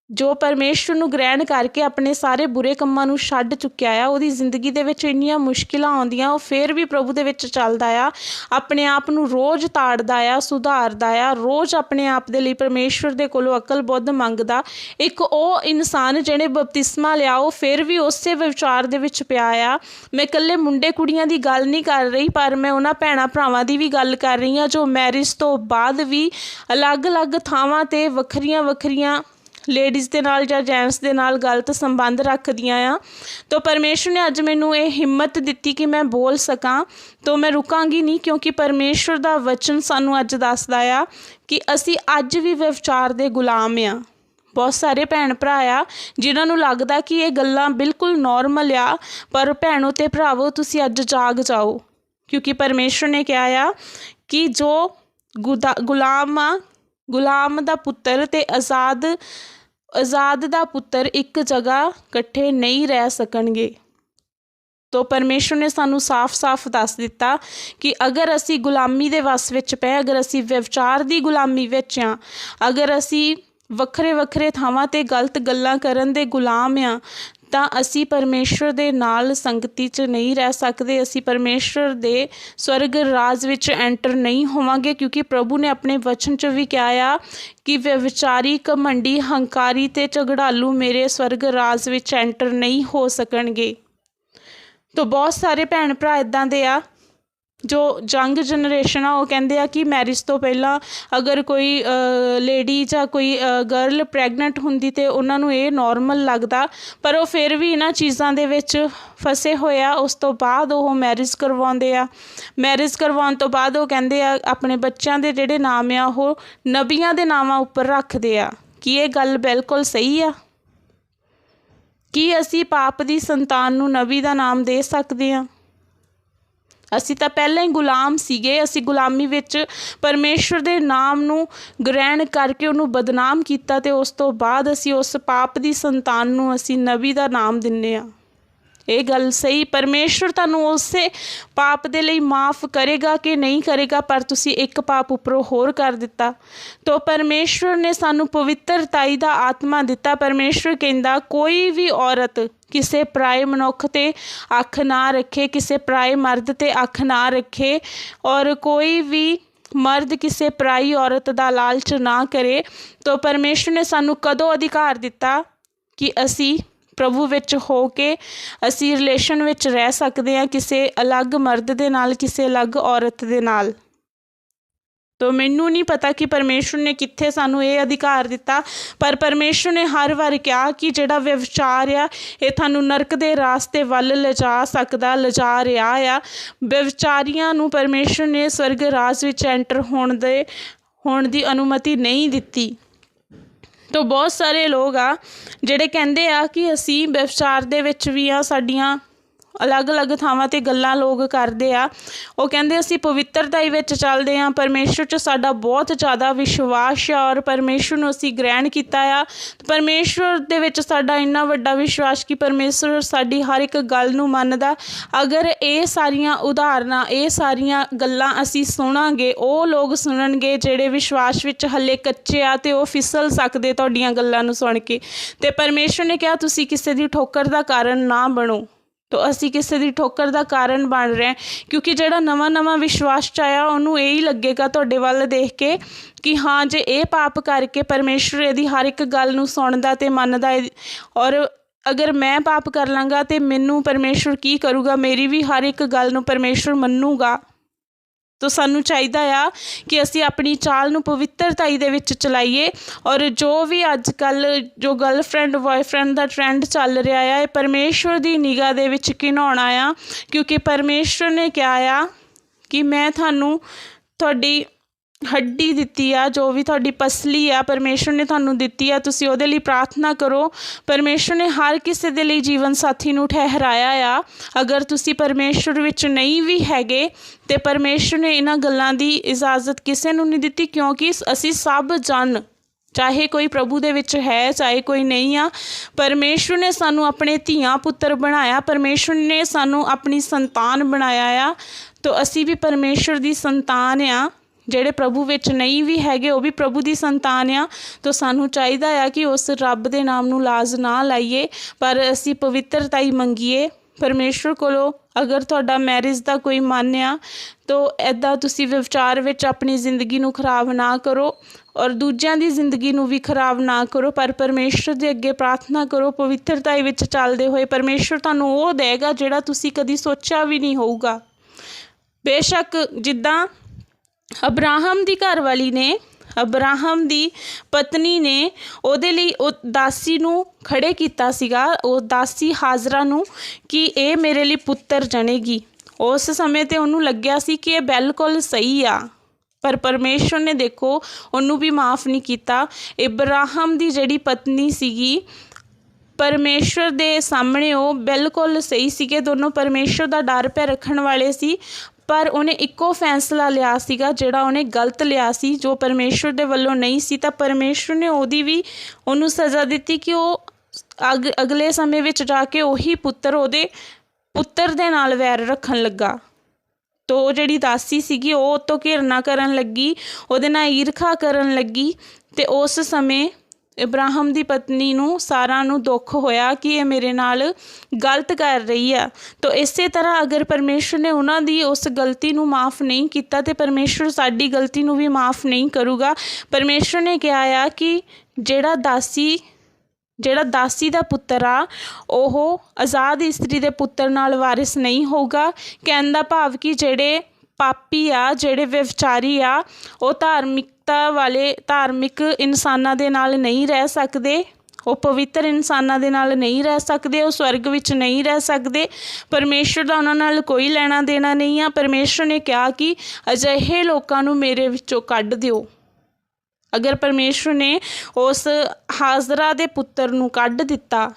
ਜੋ ਪਰਮੇਸ਼ਰ ਨੂੰ ਗ੍ਰਹਿਣ ਕਰਕੇ ਆਪਣੇ ਸਾਰੇ ਬੁਰੇ ਕੰਮਾਂ ਨੂੰ ਛੱਡ ਚੁੱਕਿਆ ਆ, ਉਹਦੀ ਜ਼ਿੰਦਗੀ ਦੇ ਵਿੱਚ ਇੰਨੀਆਂ ਮੁਸ਼ਕਿਲਾਂ ਆਉਂਦੀਆਂ, ਉਹ ਫਿਰ ਵੀ ਪ੍ਰਭੂ ਦੇ ਵਿੱਚ ਚੱਲਦਾ ਆ, ਆਪਣੇ ਆਪ ਨੂੰ ਰੋਜ਼ ਤਾੜਦਾ ਆ, ਸੁਧਾਰਦਾ ਆ, ਰੋਜ਼ ਆਪਣੇ ਆਪ ਦੇ ਲਈ ਪਰਮੇਸ਼ਰ ਦੇ ਕੋਲੋਂ ਅਕਲ ਬੁੱਧ ਮੰਗਦਾ। ਇੱਕ ਉਹ ਇਨਸਾਨ ਜਿਹਨੇ ਬਪਤਿਸਮਾ ਲਿਆ, ਉਹ ਫਿਰ ਵੀ ਉਸੇ ਵਿਚਾਰ ਦੇ ਵਿੱਚ ਪਿਆ ਆ, ਮੈਂ ਇਕੱਲੇ ਮੁੰਡੇ ਕੁੜੀਆਂ ਦੀ ਗੱਲ ਨਹੀਂ ਕਰ ਰਹੀ, ਪਰ ਮੈਂ ਉਹਨਾਂ ਭੈਣਾਂ ਭਰਾਵਾਂ ਦੀ ਵੀ ਗੱਲ ਕਰ ਰਹੀ ਹਾਂ, ਜੋ ਮੈਰਿਜ ਤੋਂ ਬਾਅਦ ਵੀ ਅਲੱਗ-ਅਲੱਗ ਥਾਵਾਂ ਤੇ ਵੱਖਰੀਆਂ ਵੱਖਰੀਆਂ ਲੇਡੀਜ਼ ਦੇ ਨਾਲ ਜਾਂ ਜੈਂਟਸ ਦੇ ਨਾਲ ਗਲਤ ਸੰਬੰਧ ਰੱਖਦੀਆਂ ਆ। ਤਾਂ ਪਰਮੇਸ਼ਰ ਨੇ ਅੱਜ ਮੈਨੂੰ ਇਹ ਹਿੰਮਤ ਦਿੱਤੀ ਕਿ ਮੈਂ ਬੋਲ ਸਕਾਂ। ਤਾਂ ਮੈਂ ਰੁਕਾਂਗੀ ਨਹੀਂ ਕਿਉਂਕਿ ਪਰਮੇਸ਼ਰ ਦਾ ਵਚਨ ਸਾਨੂੰ ਅੱਜ ਦੱਸਦਾ ਆ ਕਿ ਅਸੀਂ ਅੱਜ ਵੀ ਵਿਵਚਾਰ ਦੇ ਗੁਲਾਮ ਆ। ਬਹੁਤ ਸਾਰੇ ਭੈਣ ਭਰਾ ਆ ਜਿਨ੍ਹਾਂ ਨੂੰ ਲੱਗਦਾ ਕਿ ਇਹ ਗੱਲਾਂ ਬਿਲਕੁਲ ਨਾਰਮਲ ਆ, ਪਰ ਭੈਣੋ ਤੇ ਭਰਾਵੋ, ਤੁਸੀਂ ਅੱਜ ਜਾਗ ਜਾਓ। ਕਿਉਂਕਿ ਪਰਮੇਸ਼ਰ ਨੇ ਕਿਹਾ ਆ ਕਿ ਜੋ ਗੁਦਾ- ਗੁਲਾਮ ਆ, ਗੁਲਾਮ ਦਾ ਪੁੱਤਰ ਤੇ ਆਜ਼ਾਦ ਆਜ਼ਾਦ ਦਾ ਪੁੱਤਰ ਇੱਕ ਜਗ੍ਹਾ ਇਕੱਠੇ ਨਹੀਂ ਰਹਿ ਸਕਣਗੇ। ਤੋ ਪਰਮੇਸ਼ਰ ਨੇ ਸਾਨੂੰ ਸਾਫ਼-ਸਾਫ਼ ਦੱਸ ਦਿੱਤਾ ਕਿ ਅਗਰ ਅਸੀਂ ਗੁਲਾਮੀ ਦੇ ਵਸ ਵਿੱਚ ਪਏ, ਅਗਰ ਅਸੀਂ ਵਿਵਚਾਰ ਦੀ ਗੁਲਾਮੀ ਵਿੱਚ ਆ, ਅਗਰ ਅਸੀਂ ਵੱਖਰੇ ਵੱਖਰੇ ਥਾਵਾਂ ਤੇ ਗਲਤ ਗੱਲਾਂ ਕਰਨ ਦੇ ਗੁਲਾਮ ਆ ਤਾਂ ਅਸੀਂ ਪਰਮੇਸ਼ਰ ਦੇ ਨਾਲ ਸੰਗਤੀ 'ਚ ਨਹੀਂ ਰਹਿ ਸਕਦੇ। ਅਸੀਂ ਪਰਮੇਸ਼ਰ ਦੇ ਸਵਰਗ ਰਾਜ ਵਿੱਚ ਐਂਟਰ ਨਹੀਂ ਹੋਵਾਂਗੇ ਕਿਉਂਕਿ ਪ੍ਰਭੂ ਨੇ ਆਪਣੇ ਵਚਨ 'ਚ ਵੀ ਕਿਹਾ ਆ ਕਿ ਵਿਚਾਰੀ ਘਮੰਡੀ ਹੰਕਾਰੀ ਤੇ ਝਗੜਾਲੂ ਮੇਰੇ ਸਵਰਗ ਰਾਜ ਵਿੱਚ ਐਂਟਰ ਨਹੀਂ ਹੋ ਸਕਣਗੇ। ਤੋ ਬਹੁਤ ਸਾਰੇ ਭੈਣ ਭਰਾ ਇਦਾਂ ਦੇ ਆ। ਜੋ ਯੰਗ ਜਨਰੇਸ਼ਨ ਆ, ਉਹ ਕਹਿੰਦੇ ਆ ਕਿ ਮੈਰਿਜ ਤੋਂ ਪਹਿਲਾਂ ਅਗਰ ਕੋਈ ਲੇਡੀ ਜਾਂ ਕੋਈ ਗਰਲ ਪ੍ਰੈਗਨੈਂਟ ਹੁੰਦੀ ਤਾਂ ਉਹਨਾਂ ਨੂੰ ਇਹ ਨੋਰਮਲ ਲੱਗਦਾ, ਪਰ ਉਹ ਫਿਰ ਵੀ ਇਹਨਾਂ ਚੀਜ਼ਾਂ ਦੇ ਵਿੱਚ ਫਸੇ ਹੋਏ ਆ। ਉਸ ਤੋਂ ਬਾਅਦ ਉਹ ਮੈਰਿਜ ਕਰਵਾਉਂਦੇ ਆ। ਮੈਰਿਜ ਕਰਵਾਉਣ ਤੋਂ ਬਾਅਦ ਉਹ ਕਹਿੰਦੇ ਆ, ਆਪਣੇ ਬੱਚਿਆਂ ਦੇ ਜਿਹੜੇ ਨਾਮ ਆ, ਉਹ ਨਬੀਆਂ ਦੇ ਨਾਮਾਂ ਉੱਪਰ ਰੱਖਦੇ ਆ। ਕੀ ਇਹ ਗੱਲ ਬਿਲਕੁਲ ਸਹੀ ਆ? ਕੀ ਅਸੀਂ ਪਾਪ ਦੀ ਸੰਤਾਨ ਨੂੰ ਨਬੀ ਦਾ ਨਾਮ ਦੇ ਸਕਦੇ ਹਾਂ ਅਸੀਂ ਤਾਂ ਪਹਿਲਾਂ ਹੀ ਗੁਲਾਮ ਸੀਗੇ, ਅਸੀਂ ਗੁਲਾਮੀ ਵਿੱਚ ਪਰਮੇਸ਼ਰ ਦੇ ਨਾਮ ਨੂੰ ਗ੍ਰਹਿਣ ਕਰਕੇ ਉਹਨੂੰ ਬਦਨਾਮ ਕੀਤਾ ਤੇ ਉਸ ਤੋਂ ਬਾਅਦ ਅਸੀਂ ਉਸ ਪਾਪ ਦੀ ਸੰਤਾਨ ਨੂੰ ਅਸੀਂ ਨਬੀ ਦਾ ਨਾਮ ਦਿੰਨੇ ਆ। ਇਹ ਗੱਲ ਸਹੀ ਪਰਮੇਸ਼ਰ ਤੁਹਾਨੂੰ ਉਸੇ ਪਾਪ ਦੇ ਲਈ ਮਾਫ ਕਰੇਗਾ ਕਿ ਨਹੀਂ ਕਰੇਗਾ, ਪਰ ਤੁਸੀਂ ਇੱਕ ਪਾਪ ਉੱਪਰੋਂ ਹੋਰ ਕਰ ਦਿੱਤਾ। ਤੋ ਪਰਮੇਸ਼ਰ ਨੇ ਸਾਨੂੰ ਪਵਿੱਤਰਤਾਈ ਦਾ ਆਤਮਾ ਦਿੱਤਾ। ਪਰਮੇਸ਼ਰ ਕਹਿੰਦਾ, ਕੋਈ ਵੀ ਔਰਤ ਕਿਸੇ ਪਰਾਏ ਮਨੁੱਖ ਤੇ ਅੱਖ ਨਾ ਰੱਖੇ, ਕਿਸੇ ਪਰਾਏ ਮਰਦ ਤੇ ਅੱਖ ਨਾ ਰੱਖੇ ਔਰ ਕੋਈ ਵੀ ਮਰਦ ਕਿਸੇ ਪਰਾਈ ਔਰਤ ਦਾ ਲਾਲਚ ਨਾ ਕਰੇ, ਤਾਂ ਪਰਮੇਸ਼ਰ ਨੇ ਸਾਨੂੰ ਕਦੋਂ ਅਧਿਕਾਰ ਦਿੱਤਾ ਕਿ ਅਸੀਂ ਪ੍ਰਭੂ ਵਿੱਚ ਹੋ ਕੇ, ਅਸੀਂ ਰਿਲੇਸ਼ਨ ਵਿੱਚ ਰਹਿ ਸਕਦੇ ਹਾਂ ਕਿਸੇ ਅਲੱਗ ਮਰਦ ਦੇ ਨਾਲ, ਕਿਸੇ ਅਲੱਗ ਔਰਤ ਦੇ ਨਾਲ? ਤੋ ਮੈਨੂੰ ਨਹੀਂ ਪਤਾ ਕਿ ਪਰਮੇਸ਼ਰ ਨੇ ਕਿੱਥੇ ਸਾਨੂੰ ਇਹ ਅਧਿਕਾਰ ਦਿੱਤਾ, ਪਰ ਪਰਮੇਸ਼ਰ ਨੇ ਹਰ ਵਾਰ ਕਿਹਾ ਕਿ ਜਿਹੜਾ ਵਿਵਚਾਰ ਆ, ਇਹ ਤੁਹਾਨੂੰ ਨਰਕ ਦੇ ਰਾਸਤੇ ਵੱਲ ਲਿਜਾ ਸਕਦਾ, ਲਿਜਾ ਰਿਹਾ ਆ। ਵਿਵਚਾਰੀਆਂ ਨੂੰ ਪਰਮੇਸ਼ਰ ਨੇ ਸਵਰਗ ਰਾਜ ਵਿੱਚ ਐਂਟਰ ਹੋਣ ਦੇ, ਹੋਣ ਦੀ ਅਨੁਮਤੀ ਨਹੀਂ ਦਿੱਤੀ। ਤੋ ਬਹੁਤ ਸਾਰੇ ਲੋਕ ਆ, ਜਿਹੜੇ ਕਹਿੰਦੇ ਆ ਕਿ ਅਸੀਂ ਵਿਵਚਾਰ ਦੇ ਵਿੱਚ ਵੀ ਆ, ਸਾਡੀਆਂ ਅਲੱਗ-ਅਲੱਗ ਥਾਵਾਂ ਤੇ ਗੱਲਾਂ ਲੋਕ ਕਰਦੇ ਆ। ਉਹ ਕਹਿੰਦੇ, ਅਸੀਂ ਪਵਿੱਤਰਤਾ ਹੀ ਵਿੱਚ ਚੱਲਦੇ ਆ ਪਰਮੇਸ਼ਰ 'ਚ ਸਾਡਾ ਬਹੁਤ ਜ਼ਿਆਦਾ ਵਿਸ਼ਵਾਸ ਆ ਔਰ ਪਰਮੇਸ਼ਰ ਨੂੰ ਅਸੀਂ ਗ੍ਰਹਿਣ ਕੀਤਾ ਆ। ਪਰਮੇਸ਼ਰ ਦੇ ਵਿੱਚ ਸਾਡਾ ਇੰਨਾ ਵੱਡਾ ਵਿਸ਼ਵਾਸ ਕਿ ਪਰਮੇਸ਼ਰ ਸਾਡੀ ਹਰ ਇੱਕ ਗੱਲ ਨੂੰ ਮੰਨਦਾ। ਅਗਰ ਇਹ ਸਾਰੀਆਂ ਉਦਾਹਰਨਾਂ, ਇਹ ਸਾਰੀਆਂ ਗੱਲਾਂ ਅਸੀਂ ਸੁਣਾਂਗੇ, ਉਹ ਲੋਕ ਸੁਣਨਗੇ ਜਿਹੜੇ ਵਿਸ਼ਵਾਸ ਵਿੱਚ ਹੱਲੇ ਕੱਚੇ ਆ ਤੇ ਉਹ ਫਿਸਲ ਸਕਦੇ ਤੁਹਾਡੀਆਂ ਗੱਲਾਂ ਨੂੰ ਸੁਣ ਕੇ। ਤੇ ਪਰਮੇਸ਼ਰ ਨੇ ਕਿਹਾ, ਤੁਸੀਂ ਕਿਸੇ ਦੀ ਠੋਕਰ ਦਾ ਕਾਰਨ ਨਾ ਬਣੋ। ਤੋ ਅਸੀਂ ਕਿਸੇ ਦੀ ਠੋਕਰ ਦਾ ਕਾਰਨ ਬਣ ਰਹੇ ਹਾਂ, ਕਿਉਂਕਿ ਜਿਹੜਾ ਨਵਾਂ ਨਵਾਂ ਵਿਸ਼ਵਾਸ ਚ ਆਇਆ, ਉਹਨੂੰ ਇਹ ਹੀ ਲੱਗੇਗਾ ਤੁਹਾਡੇ ਵੱਲ ਦੇਖ ਕੇ ਕਿ ਹਾਂ, ਜੇ ਇਹ ਪਾਪ ਕਰਕੇ ਪਰਮੇਸ਼ਰ ਇਹਦੀ ਹਰ ਇੱਕ ਗੱਲ ਨੂੰ ਸੁਣਦਾ ਤੇ ਮੰਨਦਾ ਔਰ ਅਗਰ ਮੈਂ ਪਾਪ ਕਰ ਲਾਂਗਾ ਤੇ ਮੈਨੂੰ ਪਰਮੇਸ਼ਰ ਕੀ ਕਰੂਗਾ? ਮੇਰੀ ਵੀ ਹਰ ਇੱਕ ਗੱਲ ਨੂੰ ਪਰਮੇਸ਼ਰ ਮੰਨੂਗਾ। ਤੋ ਸਾਨੂੰ ਚਾਹੀਦਾ ਆ ਕਿ ਅਸੀਂ ਆਪਣੀ ਚਾਲ ਨੂੰ ਪਵਿੱਤਰਤਾਈ ਦੇ ਵਿੱਚ ਚਲਾਈਏ ਔਰ ਜੋ ਵੀ ਅੱਜ ਕੱਲ ਜੋ ਗਰਲਫ੍ਰੈਂਡ ਬॉयਫ੍ਰੈਂਡ ਦਾ ਟ੍ਰੈਂਡ ਚੱਲ ਰਿਹਾ ਆ, ਇਹ ਪਰਮੇਸ਼ਵਰ ਦੀ ਨਿਗਾਹ ਦੇ ਵਿੱਚ ਘਿਨਾਉਣਾ ਆ, ਕਿਉਂਕਿ ਪਰਮੇਸ਼ਵਰ ਨੇ ਕਿਹਾ ਆ ਕਿ ਮੈਂ ਤੁਹਾਨੂੰ ਤੁਹਾਡੀ ਹੱਡੀ ਦਿੱਤੀ ਆ, ਜੋ ਵੀ ਤੁਹਾਡੀ ਪਸਲੀ ਆ, ਪਰਮੇਸ਼ਰ ਨੇ ਤੁਹਾਨੂੰ ਦਿੱਤੀ ਆ, ਤੁਸੀਂ ਉਹਦੇ ਲਈ ਪ੍ਰਾਰਥਨਾ ਕਰੋ। ਪਰਮੇਸ਼ਰ ਨੇ ਹਰ ਕਿਸੇ ਦੇ ਲਈ ਜੀਵਨ ਸਾਥੀ ਨੂੰ ਠਹਿਰਾਇਆ ਆ। ਅਗਰ ਤੁਸੀਂ ਪਰਮੇਸ਼ਰ ਵਿੱਚ ਨਹੀਂ ਵੀ ਹੈਗੇ, ਤੇ ਪਰਮੇਸ਼ਰ ਨੇ ਇਹਨਾਂ ਗੱਲਾਂ ਦੀ ਇਜਾਜ਼ਤ ਕਿਸੇ ਨੂੰ ਨਹੀਂ ਦਿੱਤੀ, ਕਿਉਂਕਿ ਅਸੀਂ ਸਭ ਜਨ, ਚਾਹੇ ਕੋਈ ਪ੍ਰਭੂ ਦੇ ਵਿੱਚ ਹੈ, ਚਾਹੇ ਕੋਈ ਨਹੀਂ ਆ, ਪਰਮੇਸ਼ਰ ਨੇ ਸਾਨੂੰ ਆਪਣੇ ਧੀਆਂ ਪੁੱਤਰ ਬਣਾਇਆ, ਪਰਮੇਸ਼ਰ ਨੇ ਸਾਨੂੰ ਆਪਣੀ ਸੰਤਾਨ ਬਣਾਇਆ ਆ। ਤੋ ਅਸੀਂ ਵੀ ਪਰਮੇਸ਼ਰ ਦੀ ਸੰਤਾਨ ਆ। ਜਿਹੜੇ ਪ੍ਰਭੂ ਵਿੱਚ ਨਹੀਂ ਵੀ ਹੈਗੇ, ਉਹ ਵੀ ਪ੍ਰਭੂ ਦੀ ਸੰਤਾਨ ਆ। ਤਾਂ ਸਾਨੂੰ ਚਾਹੀਦਾ ਆ ਕਿ ਉਸ ਰੱਬ ਦੇ ਨਾਮ ਨੂੰ ਲਾਜ਼ ਨਾ ਲਾਈਏ, ਪਰ ਅਸੀਂ ਪਵਿੱਤਰਤਾ ਹੀ ਮੰਗੀਏ। ਪਰਮੇਸ਼ਰ ਕੋਲੋਂ ਅਗਰ ਤੁਹਾਡਾ ਮੈਰਿਜ ਦਾ ਕੋਈ ਮਨ ਆ, ਤਾਂ ਐਦਾਂ ਤੁਸੀਂ ਵਿਚਾਰ ਵਿੱਚ ਆਪਣੀ ਜ਼ਿੰਦਗੀ ਨੂੰ ਖਰਾਬ ਨਾ ਕਰੋ ਔਰ ਦੂਜਿਆਂ ਦੀ ਜ਼ਿੰਦਗੀ ਨੂੰ ਵੀ ਖਰਾਬ ਨਾ ਕਰੋ, ਪਰ ਪਰਮੇਸ਼ਰ ਦੇ ਅੱਗੇ ਪ੍ਰਾਰਥਨਾ ਕਰੋ ਪਵਿੱਤਰਤਾ ਵਿੱਚ ਚੱਲਦੇ ਹੋਏ। ਪਰਮੇਸ਼ਰ ਤੁਹਾਨੂੰ ਉਹ ਦੇਗਾ ਜਿਹੜਾ ਤੁਸੀਂ ਕਦੀ ਸੋਚਿਆ ਵੀ ਨਹੀਂ ਹੋਊਗਾ। ਬੇਸ਼ੱਕ ਜਿੱਦਾਂ ਅਬਰਾਹਮ ਦੀ ਘਰਵਾਲੀ ਨੇ, ਅਬਰਾਹਮ ਦੀ ਪਤਨੀ ਨੇ ਉਹਦੇ ਲਈ ਉਹ ਦਾਸੀ ਨੂੰ ਖੜੇ ਕੀਤਾ ਸੀਗਾ। ਉਹ ਦਾਸੀ ਹਾਜ਼ਰਾ ਨੂੰ ਕਿ ਇਹ ਮੇਰੇ ਲਈ ਪੁੱਤਰ ਜਣੇਗੀ ਉਸ ਸਮੇਂ ਤੇ ਉਹਨੂੰ ਲੱਗਿਆ ਸੀ ਕਿ ਇਹ ਬਿਲਕੁਲ ਸਹੀ ਆ। ਪਰ ਪਰਮੇਸ਼ਰ ਨੇ ਦੇਖੋ, ਉਹਨੂੰ ਵੀ ਮਾਫ ਨਹੀਂ ਕੀਤਾ। ਇਬਰਾਹਿਮ ਦੀ ਜਿਹੜੀ ਪਤਨੀ ਸੀਗੀ ਪਰਮੇਸ਼ਰ ਦੇ ਸਾਹਮਣੇ ਉਹ ਬਿਲਕੁਲ ਸਹੀ ਸੀਗੇ। ਦੋਨੋਂ ਪਰਮੇਸ਼ਰ ਦਾ ਡਰ ਪੈ ਰੱਖਣ ਵਾਲੇ ਸੀ। ਪਰ ਉਹਨੇ ਇੱਕੋ ਫੈਸਲਾ ਲਿਆ ਸੀਗਾ, ਜਿਹੜਾ ਉਹਨੇ ਗਲਤ ਲਿਆ ਸੀ। ਜੋ ਪਰਮੇਸ਼ਰ ਦੇ ਵੱਲੋਂ ਨਹੀਂ ਸੀ, ਤਾਂ ਪਰਮੇਸ਼ਰ ਨੇ ਉਹਦੀ ਵੀ ਉਹਨੂੰ ਸਜ਼ਾ ਦਿੱਤੀ ਕਿ ਉਹ ਅਗ, ਅਗਲੇ ਸਮੇਂ ਵਿੱਚ ਜਾ ਕੇ ਉਹੀ ਪੁੱਤਰ ਉਹਦੇ ਪੁੱਤਰ ਦੇ ਨਾਲ ਵੈਰ ਰੱਖਣ ਲੱਗਾ। ਤੋ ਉਹ ਜਿਹੜੀ ਦਾਸੀ ਸੀਗੀ, ਉਹ ਉਹ ਤੋਂ ਘਿਰਨਾ ਕਰਨ ਲੱਗੀ, ਉਹਦੇ ਨਾਲ ਈਰਖਾ ਕਰਨ ਲੱਗੀ ਤੇ ਉਸ ਸਮੇਂ ਇਬਰਾਹਿਮ ਦੀ ਪਤਨੀ ਨੂੰ ਸਾਰਾ ਨੂੰ ਦੁੱਖ ਹੋਇਆ ਕਿ ਇਹ ਮੇਰੇ ਨਾਲ ਗਲਤ ਕਰ ਰਹੀ ਆ। ਤਾਂ ਇਸੇ ਤਰ੍ਹਾਂ ਅਗਰ ਪਰਮੇਸ਼ਰ ਨੇ ਉਹਨਾਂ ਦੀ ਉਸ ਗਲਤੀ ਨੂੰ ਮਾਫ ਨਹੀਂ ਕੀਤਾ, ਤੇ ਪਰਮੇਸ਼ਰ ਸਾਡੀ ਗਲਤੀ ਨੂੰ ਵੀ ਮਾਫ ਨਹੀਂ ਕਰੂਗਾ। ਪਰਮੇਸ਼ਰ ਨੇ ਕਿਹਾ ਆ ਕਿ ਜਿਹੜਾ ਦਾਸੀ ਜਿਹੜਾ ਦਾਸੀ ਦਾ ਪੁੱਤਰ ਆ, ਉਹ ਆਜ਼ਾਦ ਇਸਤਰੀ ਦੇ ਪੁੱਤਰ ਨਾਲ ਵਾਰਿਸ ਨਹੀਂ ਹੋਊਗਾ। ਕਹਿਣ ਦਾ ਭਾਵ ਕਿ ਜਿਹੜੇ ਪਾਪੀ ਆ, ਜਿਹੜੇ ਵਿਵਚਾਰੀ ਆ, ਉਹ ਧਾਰਮਿਕਤਾ ਵਾਲੇ, ਧਾਰਮਿਕ ਇਨਸਾਨਾਂ ਦੇ ਨਾਲ ਨਹੀਂ ਰਹਿ ਸਕਦੇ। ਉਹ ਪਵਿੱਤਰ ਇਨਸਾਨਾਂ ਦੇ ਨਾਲ ਨਹੀਂ ਰਹਿ ਸਕਦੇ, ਉਹ ਸਵਰਗ ਵਿੱਚ ਨਹੀਂ ਰਹਿ ਸਕਦੇ। ਪਰਮੇਸ਼ਰ ਦਾ ਉਹਨਾਂ ਨਾਲ ਕੋਈ ਲੈਣਾ ਦੇਣਾ ਨਹੀਂ ਆ। ਪਰਮੇਸ਼ਰ ਨੇ ਕਿਹਾ ਕਿ ਅਜਿਹੇ ਲੋਕਾਂ ਨੂੰ ਮੇਰੇ ਵਿੱਚੋਂ ਕੱਢ ਦਿਓ। ਅਗਰ ਪਰਮੇਸ਼ਰ ਨੇ ਉਸ ਹਾਜ਼ਰਾ ਦੇ ਪੁੱਤਰ ਨੂੰ ਕੱਢ ਦਿੱਤਾ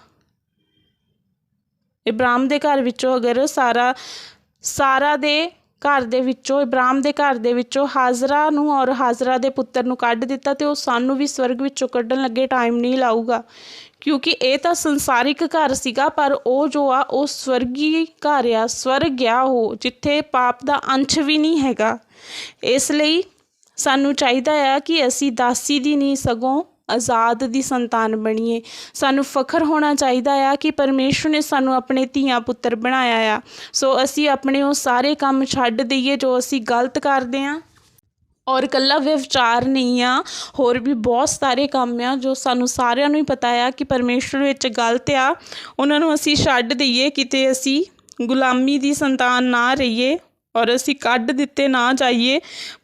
ਇਬਰਾਹਿਮ ਦੇ ਘਰ ਵਿੱਚੋਂ ਅਗਰ ਸਾਰਾ ਸਾਰਾ ਦੇ ਘਰ ਦੇ ਵਿੱਚੋਂ, ਇਬਰਾਮ ਦੇ ਘਰ ਦੇ ਵਿੱਚੋਂ ਹਾਜ਼ਰਾ ਨੂੰ ਔਰ ਹਾਜ਼ਰਾ ਦੇ ਪੁੱਤਰ ਨੂੰ ਕੱਢ ਦਿੱਤਾ ਤੇ ਉਹ ਸਾਨੂੰ ਵੀ ਸਵਰਗ ਵਿੱਚੋਂ ਕੱਢਣ ਲੱਗੇ ਟਾਈਮ ਨਹੀਂ ਲਾਊਗਾ। ਕਿਉਂਕਿ ਇਹ ਤਾਂ ਸੰਸਾਰਿਕ ਘਰ ਸੀਗਾ, ਪਰ ਉਹ ਜੋ ਆ, ਉਹ ਸਵਰਗੀ ਘਰ ਆ, ਸਵਰਗ ਆ ਉਹ, ਜਿੱਥੇ ਪਾਪ ਦਾ ਅੰਸ਼ ਵੀ ਨਹੀਂ ਹੈਗਾ। ਇਸ ਲਈ ਸਾਨੂੰ ਚਾਹੀਦਾ ਆ ਕਿ ਅਸੀਂ ਦਾਸੀ ਦੀ ਨਹੀਂ ਸਗੋਂ ਆਜ਼ਾਦ ਦੀ ਸੰਤਾਨ ਬਣੀਏ। ਸਾਨੂੰ ਫਖਰ ਹੋਣਾ ਚਾਹੀਦਾ ਆ ਕਿ ਪਰਮੇਸ਼ਰ ਨੇ ਸਾਨੂੰ ਆਪਣੇ ਧੀਆਂ ਪੁੱਤਰ ਬਣਾਇਆ ਆ। ਸੋ ਅਸੀਂ ਆਪਣੇ ਉਹ ਸਾਰੇ ਕੰਮ ਛੱਡ ਦਈਏ ਜੋ ਅਸੀਂ ਗਲਤ ਕਰਦੇ ਆ। ਔਰ ਇਕੱਲਾ ਵਿਵਚਾਰ ਨਹੀਂ ਆ, ਹੋਰ ਵੀ ਬਹੁਤ ਸਾਰੇ ਕੰਮ ਆ ਜੋ ਸਾਨੂੰ ਸਾਰਿਆਂ ਨੂੰ ਹੀ ਪਤਾ ਆ ਕਿ ਪਰਮੇਸ਼ਰ ਵਿੱਚ ਗਲਤ ਆ। ਉਹਨਾਂ ਨੂੰ ਅਸੀਂ ਛੱਡ ਦਈਏ, ਕਿਤੇ ਅਸੀਂ ਗੁਲਾਮੀ ਦੀ ਸੰਤਾਨ ਨਾ ਰਹੀਏ ਔਰ ਅਸੀਂ ਕੱਢ ਦਿੱਤੇ ਨਾ ਜਾਈਏ।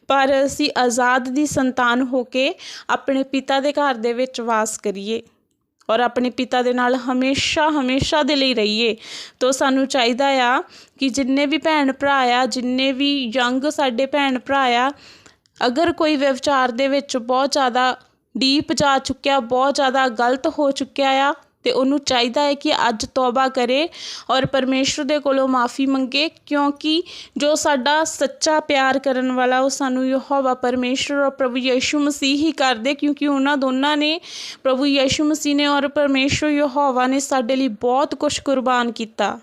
ਪਰ ਅਸੀਂ ਆਜ਼ਾਦ ਦੀ ਸੰਤਾਨ ਹੋ ਕੇ ਆਪਣੇ ਪਿਤਾ ਦੇ ਘਰ ਦੇ ਵਿੱਚ ਵਾਸ ਕਰੀਏ ਔਰ ਆਪਣੇ ਪਿਤਾ ਦੇ ਨਾਲ ਹਮੇਸ਼ਾ ਹਮੇਸ਼ਾ ਦੇ ਲਈ ਰਹੀਏ। ਤੋ ਸਾਨੂੰ ਚਾਹੀਦਾ ਆ ਕਿ ਜਿੰਨੇ ਵੀ ਭੈਣ ਭਰਾ ਆ, ਜਿੰਨੇ ਵੀ ਯੰਗ ਸਾਡੇ ਭੈਣ ਭਰਾ ਆ, ਅਗਰ ਕੋਈ ਵਿਵਚਾਰ ਦੇ ਵਿੱਚ ਬਹੁਤ ਜ਼ਿਆਦਾ ਡੀਪ ਜਾ ਚੁੱਕਿਆ, ਬਹੁਤ ਜ਼ਿਆਦਾ ਗਲਤ ਹੋ ਚੁੱਕਿਆ ਆ ਅਤੇ ਉਹਨੂੰ ਚਾਹੀਦਾ ਹੈ ਕਿ ਅੱਜ ਤੌਬਾ ਕਰੇ ਔਰ ਪਰਮੇਸ਼ਰ ਦੇ ਕੋਲੋਂ ਮਾਫੀ ਮੰਗੇ, ਕਿਉਂਕਿ ਜੋ ਸਾਡਾ ਸੱਚਾ ਪਿਆਰ ਕਰਨ ਵਾਲਾ ਉਹ ਸਾਨੂੰ ਯਹੋਵਾ ਪਰਮੇਸ਼ਰ ਔਰ ਪ੍ਰਭੂ ਯੀਸ਼ੂ ਮਸੀਹ ਹੀ ਕਰਦੇ, ਕਿਉਂਕਿ ਉਹਨਾਂ ਦੋਨਾਂ ਨੇ, ਪ੍ਰਭੂ ਯੀਸ਼ੂ ਮਸੀਹ ਨੇ ਔਰ ਪਰਮੇਸ਼ਰ ਯਹੋਵਾ ਨੇ ਸਾਡੇ ਲਈ ਬਹੁਤ ਕੁਝ ਕੁਰਬਾਨ ਕੀਤਾ।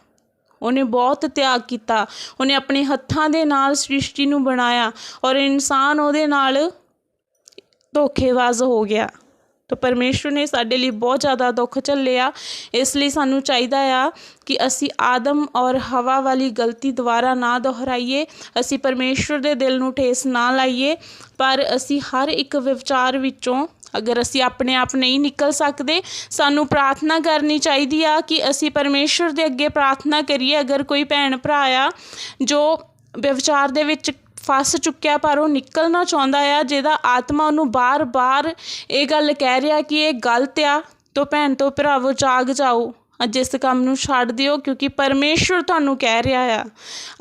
ਉਹਨੇ ਬਹੁਤ ਤਿਆਗ ਕੀਤਾ। ਉਹਨੇ ਆਪਣੇ ਹੱਥਾਂ ਦੇ ਨਾਲ ਸ੍ਰਿਸ਼ਟੀ ਨੂੰ ਬਣਾਇਆ ਔਰ ਇਨਸਾਨ ਉਹਦੇ ਨਾਲ ਧੋਖੇਬਾਜ਼ ਹੋ ਗਿਆ। ਤਾਂ ਪਰਮੇਸ਼ਰ ਨੇ ਸਾਡੇ ਲਈ ਬਹੁਤ ਜ਼ਿਆਦਾ ਦੁੱਖ ਝੱਲਿਆ। ਇਸ ਲਈ ਸਾਨੂੰ ਚਾਹੀਦਾ ਆ ਕਿ ਅਸੀਂ ਆਦਮ ਔਰ ਹਵਾ ਵਾਲੀ ਗਲਤੀ ਦੁਬਾਰਾ ਨਾ ਦੁਹਰਾਈਏ। ਅਸੀਂ ਪਰਮੇਸ਼ਰ ਦੇ ਦਿਲ ਨੂੰ ਠੇਸ ਨਾ ਲਾਈਏ। ਪਰ ਅਸੀਂ ਹਰ ਇੱਕ ਵਿਚਾਰ ਵਿੱਚੋਂ ਅਗਰ ਅਸੀਂ ਆਪਣੇ ਆਪ ਨਹੀਂ ਨਿਕਲ ਸਕਦੇ, ਸਾਨੂੰ ਪ੍ਰਾਰਥਨਾ ਕਰਨੀ ਚਾਹੀਦੀ ਆ ਕਿ ਅਸੀਂ ਪਰਮੇਸ਼ਰ ਦੇ ਅੱਗੇ ਪ੍ਰਾਰਥਨਾ ਕਰੀਏ। ਅਗਰ ਕੋਈ ਭੈਣ ਭਰਾ ਆ ਜੋ ਵਿਵਚਾਰ ਦੇ ਵਿੱਚ ਫਸ ਚੁੱਕਿਆ, ਪਰ ਉਹ ਨਿਕਲਣਾ ਚਾਹੁੰਦਾ ਆ, ਜਿਹਦਾ ਆਤਮਾ ਉਹਨੂੰ ਬਾਰ-ਬਾਰ ਇਹ ਗੱਲ ਕਹਿ ਰਿਹਾ ਕਿ ਇਹ ਗਲਤ ਆ। ਤੋ ਭੈਣ ਤੋਂ ਭਰਾਵੋ, ਜਾਗ ਜਾਓ। ਅੱਜ ਇਸ ਕੰਮ ਨੂੰ ਛੱਡ ਦਿਓ, ਕਿਉਂਕਿ ਪਰਮੇਸ਼ਰ ਤੁਹਾਨੂੰ ਕਹਿ ਰਿਹਾ ਆ।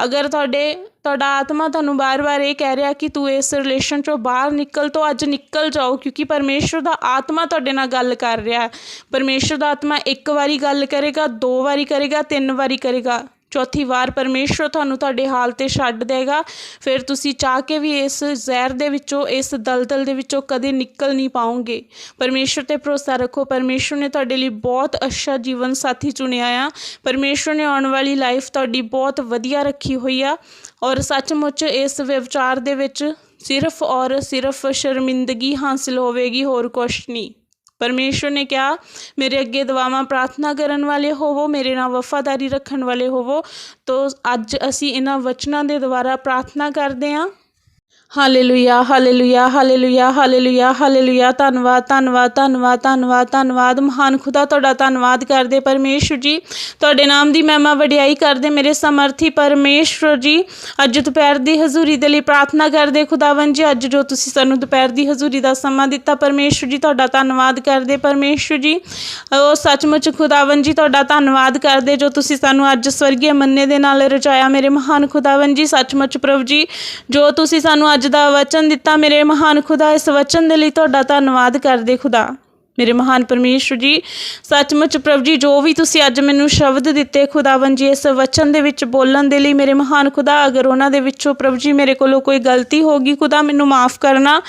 ਅਗਰ ਤੁਹਾਡੇ, ਤੁਹਾਡਾ ਆਤਮਾ ਤੁਹਾਨੂੰ ਬਾਰ-ਬਾਰ ਇਹ ਕਹਿ ਰਿਹਾ ਕਿ ਤੂੰ ਇਸ ਰਿਲੇਸ਼ਨ ਚੋਂ ਬਾਹਰ ਨਿਕਲ, ਤੋਂ ਅੱਜ ਨਿਕਲ ਜਾਓ, ਕਿਉਂਕਿ ਪਰਮੇਸ਼ਰ ਦਾ ਆਤਮਾ ਤੁਹਾਡੇ ਨਾਲ ਗੱਲ ਕਰ ਰਿਹਾ। ਹੈ ਪਰਮੇਸ਼ਰ ਦਾ ਆਤਮਾ ਇੱਕ ਵਾਰੀ ਗੱਲ ਕਰੇਗਾ, ਦੋ ਵਾਰੀ ਕਰੇਗਾ, ਤਿੰਨ ਵਾਰੀ ਕਰੇਗਾ। ਚੌਥੀ ਵਾਰ ਪਰਮੇਸ਼ਰ ਤੁਹਾਨੂੰ ਤੁਹਾਡੇ ਹਾਲ ਤੇ ਛੱਡ ਦੇਗਾ। ਫਿਰ ਤੁਸੀਂ ਚਾਹ ਕੇ ਵੀ ਇਸ ਜ਼ਹਿਰ ਦੇ ਵਿੱਚੋਂ, ਇਸ ਦਲਦਲ ਦੇ ਵਿੱਚੋਂ ਕਦੇ ਨਿਕਲ ਨਹੀਂ ਪਾਓਗੇ। ਪਰਮੇਸ਼ਰ ਤੇ ਭਰੋਸਾ ਰੱਖੋ ਪਰਮੇਸ਼ਰ ਨੇ ਤੁਹਾਡੇ ਲਈ ਬਹੁਤ ਅੱਛਾ ਜੀਵਨ ਸਾਥੀ ਚੁਣਿਆ ਆ। ਪਰਮੇਸ਼ਰ ਨੇ ਆਉਣ ਵਾਲੀ ਲਾਈਫ ਤੁਹਾਡੀ ਬਹੁਤ ਵਧੀਆ ਰੱਖੀ ਹੋਈ ਆ। ਔਰ ਸੱਚਮੁੱਚ ਇਸ ਵਿਵਚਾਰ ਦੇ ਵਿੱਚ ਸਿਰਫ ਔਰ ਸਿਰਫ ਸ਼ਰਮਿੰਦਗੀ ਹਾਸਲ ਹੋਵੇਗੀ, ਹੋਰ ਕੁਛ ਨਹੀਂ। ਪਰਮੇਸ਼ਰ ਨੇ ਕਿਹਾ, ਮੇਰੇ ਅੱਗੇ ਦੁਆਵਾਂ ਪ੍ਰਾਰਥਨਾ ਕਰਨ ਵਾਲੇ ਹੋਵੋ, ਮੇਰੇ ਨਾਲ ਵਫਾਦਾਰੀ ਰੱਖਣ ਵਾਲੇ ਹੋਵੋ। ਤੋ ਅੱਜ ਅਸੀਂ ਇਹਨਾਂ ਵਚਨਾਂ ਦੇ ਦੁਆਰਾ ਪ੍ਰਾਰਥਨਾ ਕਰਦੇ ਹਾਂ। Hallelujah hallelujah hallelujah hallelujah hallelujah ਧੰਨਵਾਦ ਧੰਨਵਾਦ ਧੰਨਵਾਦ ਧੰਨਵਾਦ ਧੰਨਵਾਦ। ਮਹਾਨ ਖੁਦਾ ਤੁਹਾਡਾ ਧੰਨਵਾਦ ਕਰਦੇ ਪਰਮੇਸ਼ਰ ਜੀ। ਤੁਹਾਡੇ ਨਾਮ ਦੀ ਮਹਿਮਾ ਵਡਿਆਈ ਕਰਦੇ ਮੇਰੇ ਸਮਰਥੀ ਪਰਮੇਸ਼ਰ ਜੀ। ਅੱਜ ਦੁਪਹਿਰ ਦੀ ਹਜ਼ੂਰੀ ਦੇ ਲਈ ਪ੍ਰਾਰਥਨਾ ਕਰਦੇ ਖੁਦਾਵੰ ਜੀ। ਅੱਜ ਜੋ ਤੁਸੀਂ ਸਾਨੂੰ ਦੁਪਹਿਰ ਦੀ ਹਜ਼ੂਰੀ ਦਾ ਸਮਾਂ ਦਿੱਤਾ ਪਰਮੇਸ਼ਰ ਜੀ, ਤੁਹਾਡਾ ਧੰਨਵਾਦ ਕਰਦੇ ਪਰਮੇਸ਼ਰ ਜੀ। ਉਹ ਸੱਚਮੁੱਚ ਖੁਦਾਵੰ ਜੀ, ਤੁਹਾਡਾ ਧੰਨਵਾਦ ਕਰਦੇ ਜੋ ਤੁਸੀਂ ਸਾਨੂੰ ਅੱਜ ਸਵਰਗੀ ਮੰਨੇ ਦੇ ਨਾਲ ਰਚਾਇਆ ਮੇਰੇ ਮਹਾਨ ਖੁਦਾਵੰ ਜੀ। ਸੱਚਮੁੱਚ ਪ੍ਰਭੂ ਜੀ, ਜੋ ਤੁਸੀਂ ਸਾਨੂੰ ਅੱਜ ਦਾ ਵਚਨ ਦਿੱਤਾ ਮੇਰੇ ਮਹਾਨ ਖੁਦਾ, ਇਸ ਵਚਨ ਦੇ ਲਈ ਤੁਹਾਡਾ ਧੰਨਵਾਦ ਕਰਦੇ ਖੁਦਾ। ਮੇਰੇ ਮਹਾਨ ਪਰਮੇਸ਼ਰ ਜੀ, ਸੱਚਮੁੱਚ ਪ੍ਰਭੂ ਜੀ, ਜੋ ਵੀ ਤੁਸੀਂ ਅੱਜ ਮੈਨੂੰ ਸ਼ਬਦ ਦਿੱਤੇ ਖੁਦਾਵੰ ਜੀ, ਇਸ ਵਚਨ ਦੇ ਵਿੱਚ ਬੋਲਣ ਦੇ ਲਈ ਮੇਰੇ ਮਹਾਨ ਖੁਦਾ, ਅਗਰ ਉਹਨਾਂ ਦੇ ਵਿੱਚੋਂ ਪ੍ਰਭੂ ਜੀ ਮੇਰੇ ਕੋਲੋਂ ਕੋਈ ਗਲਤੀ ਹੋ ਗਈ, ਖੁਦਾ ਮੈਨੂੰ ਮਾਫ ਕਰਨਾ।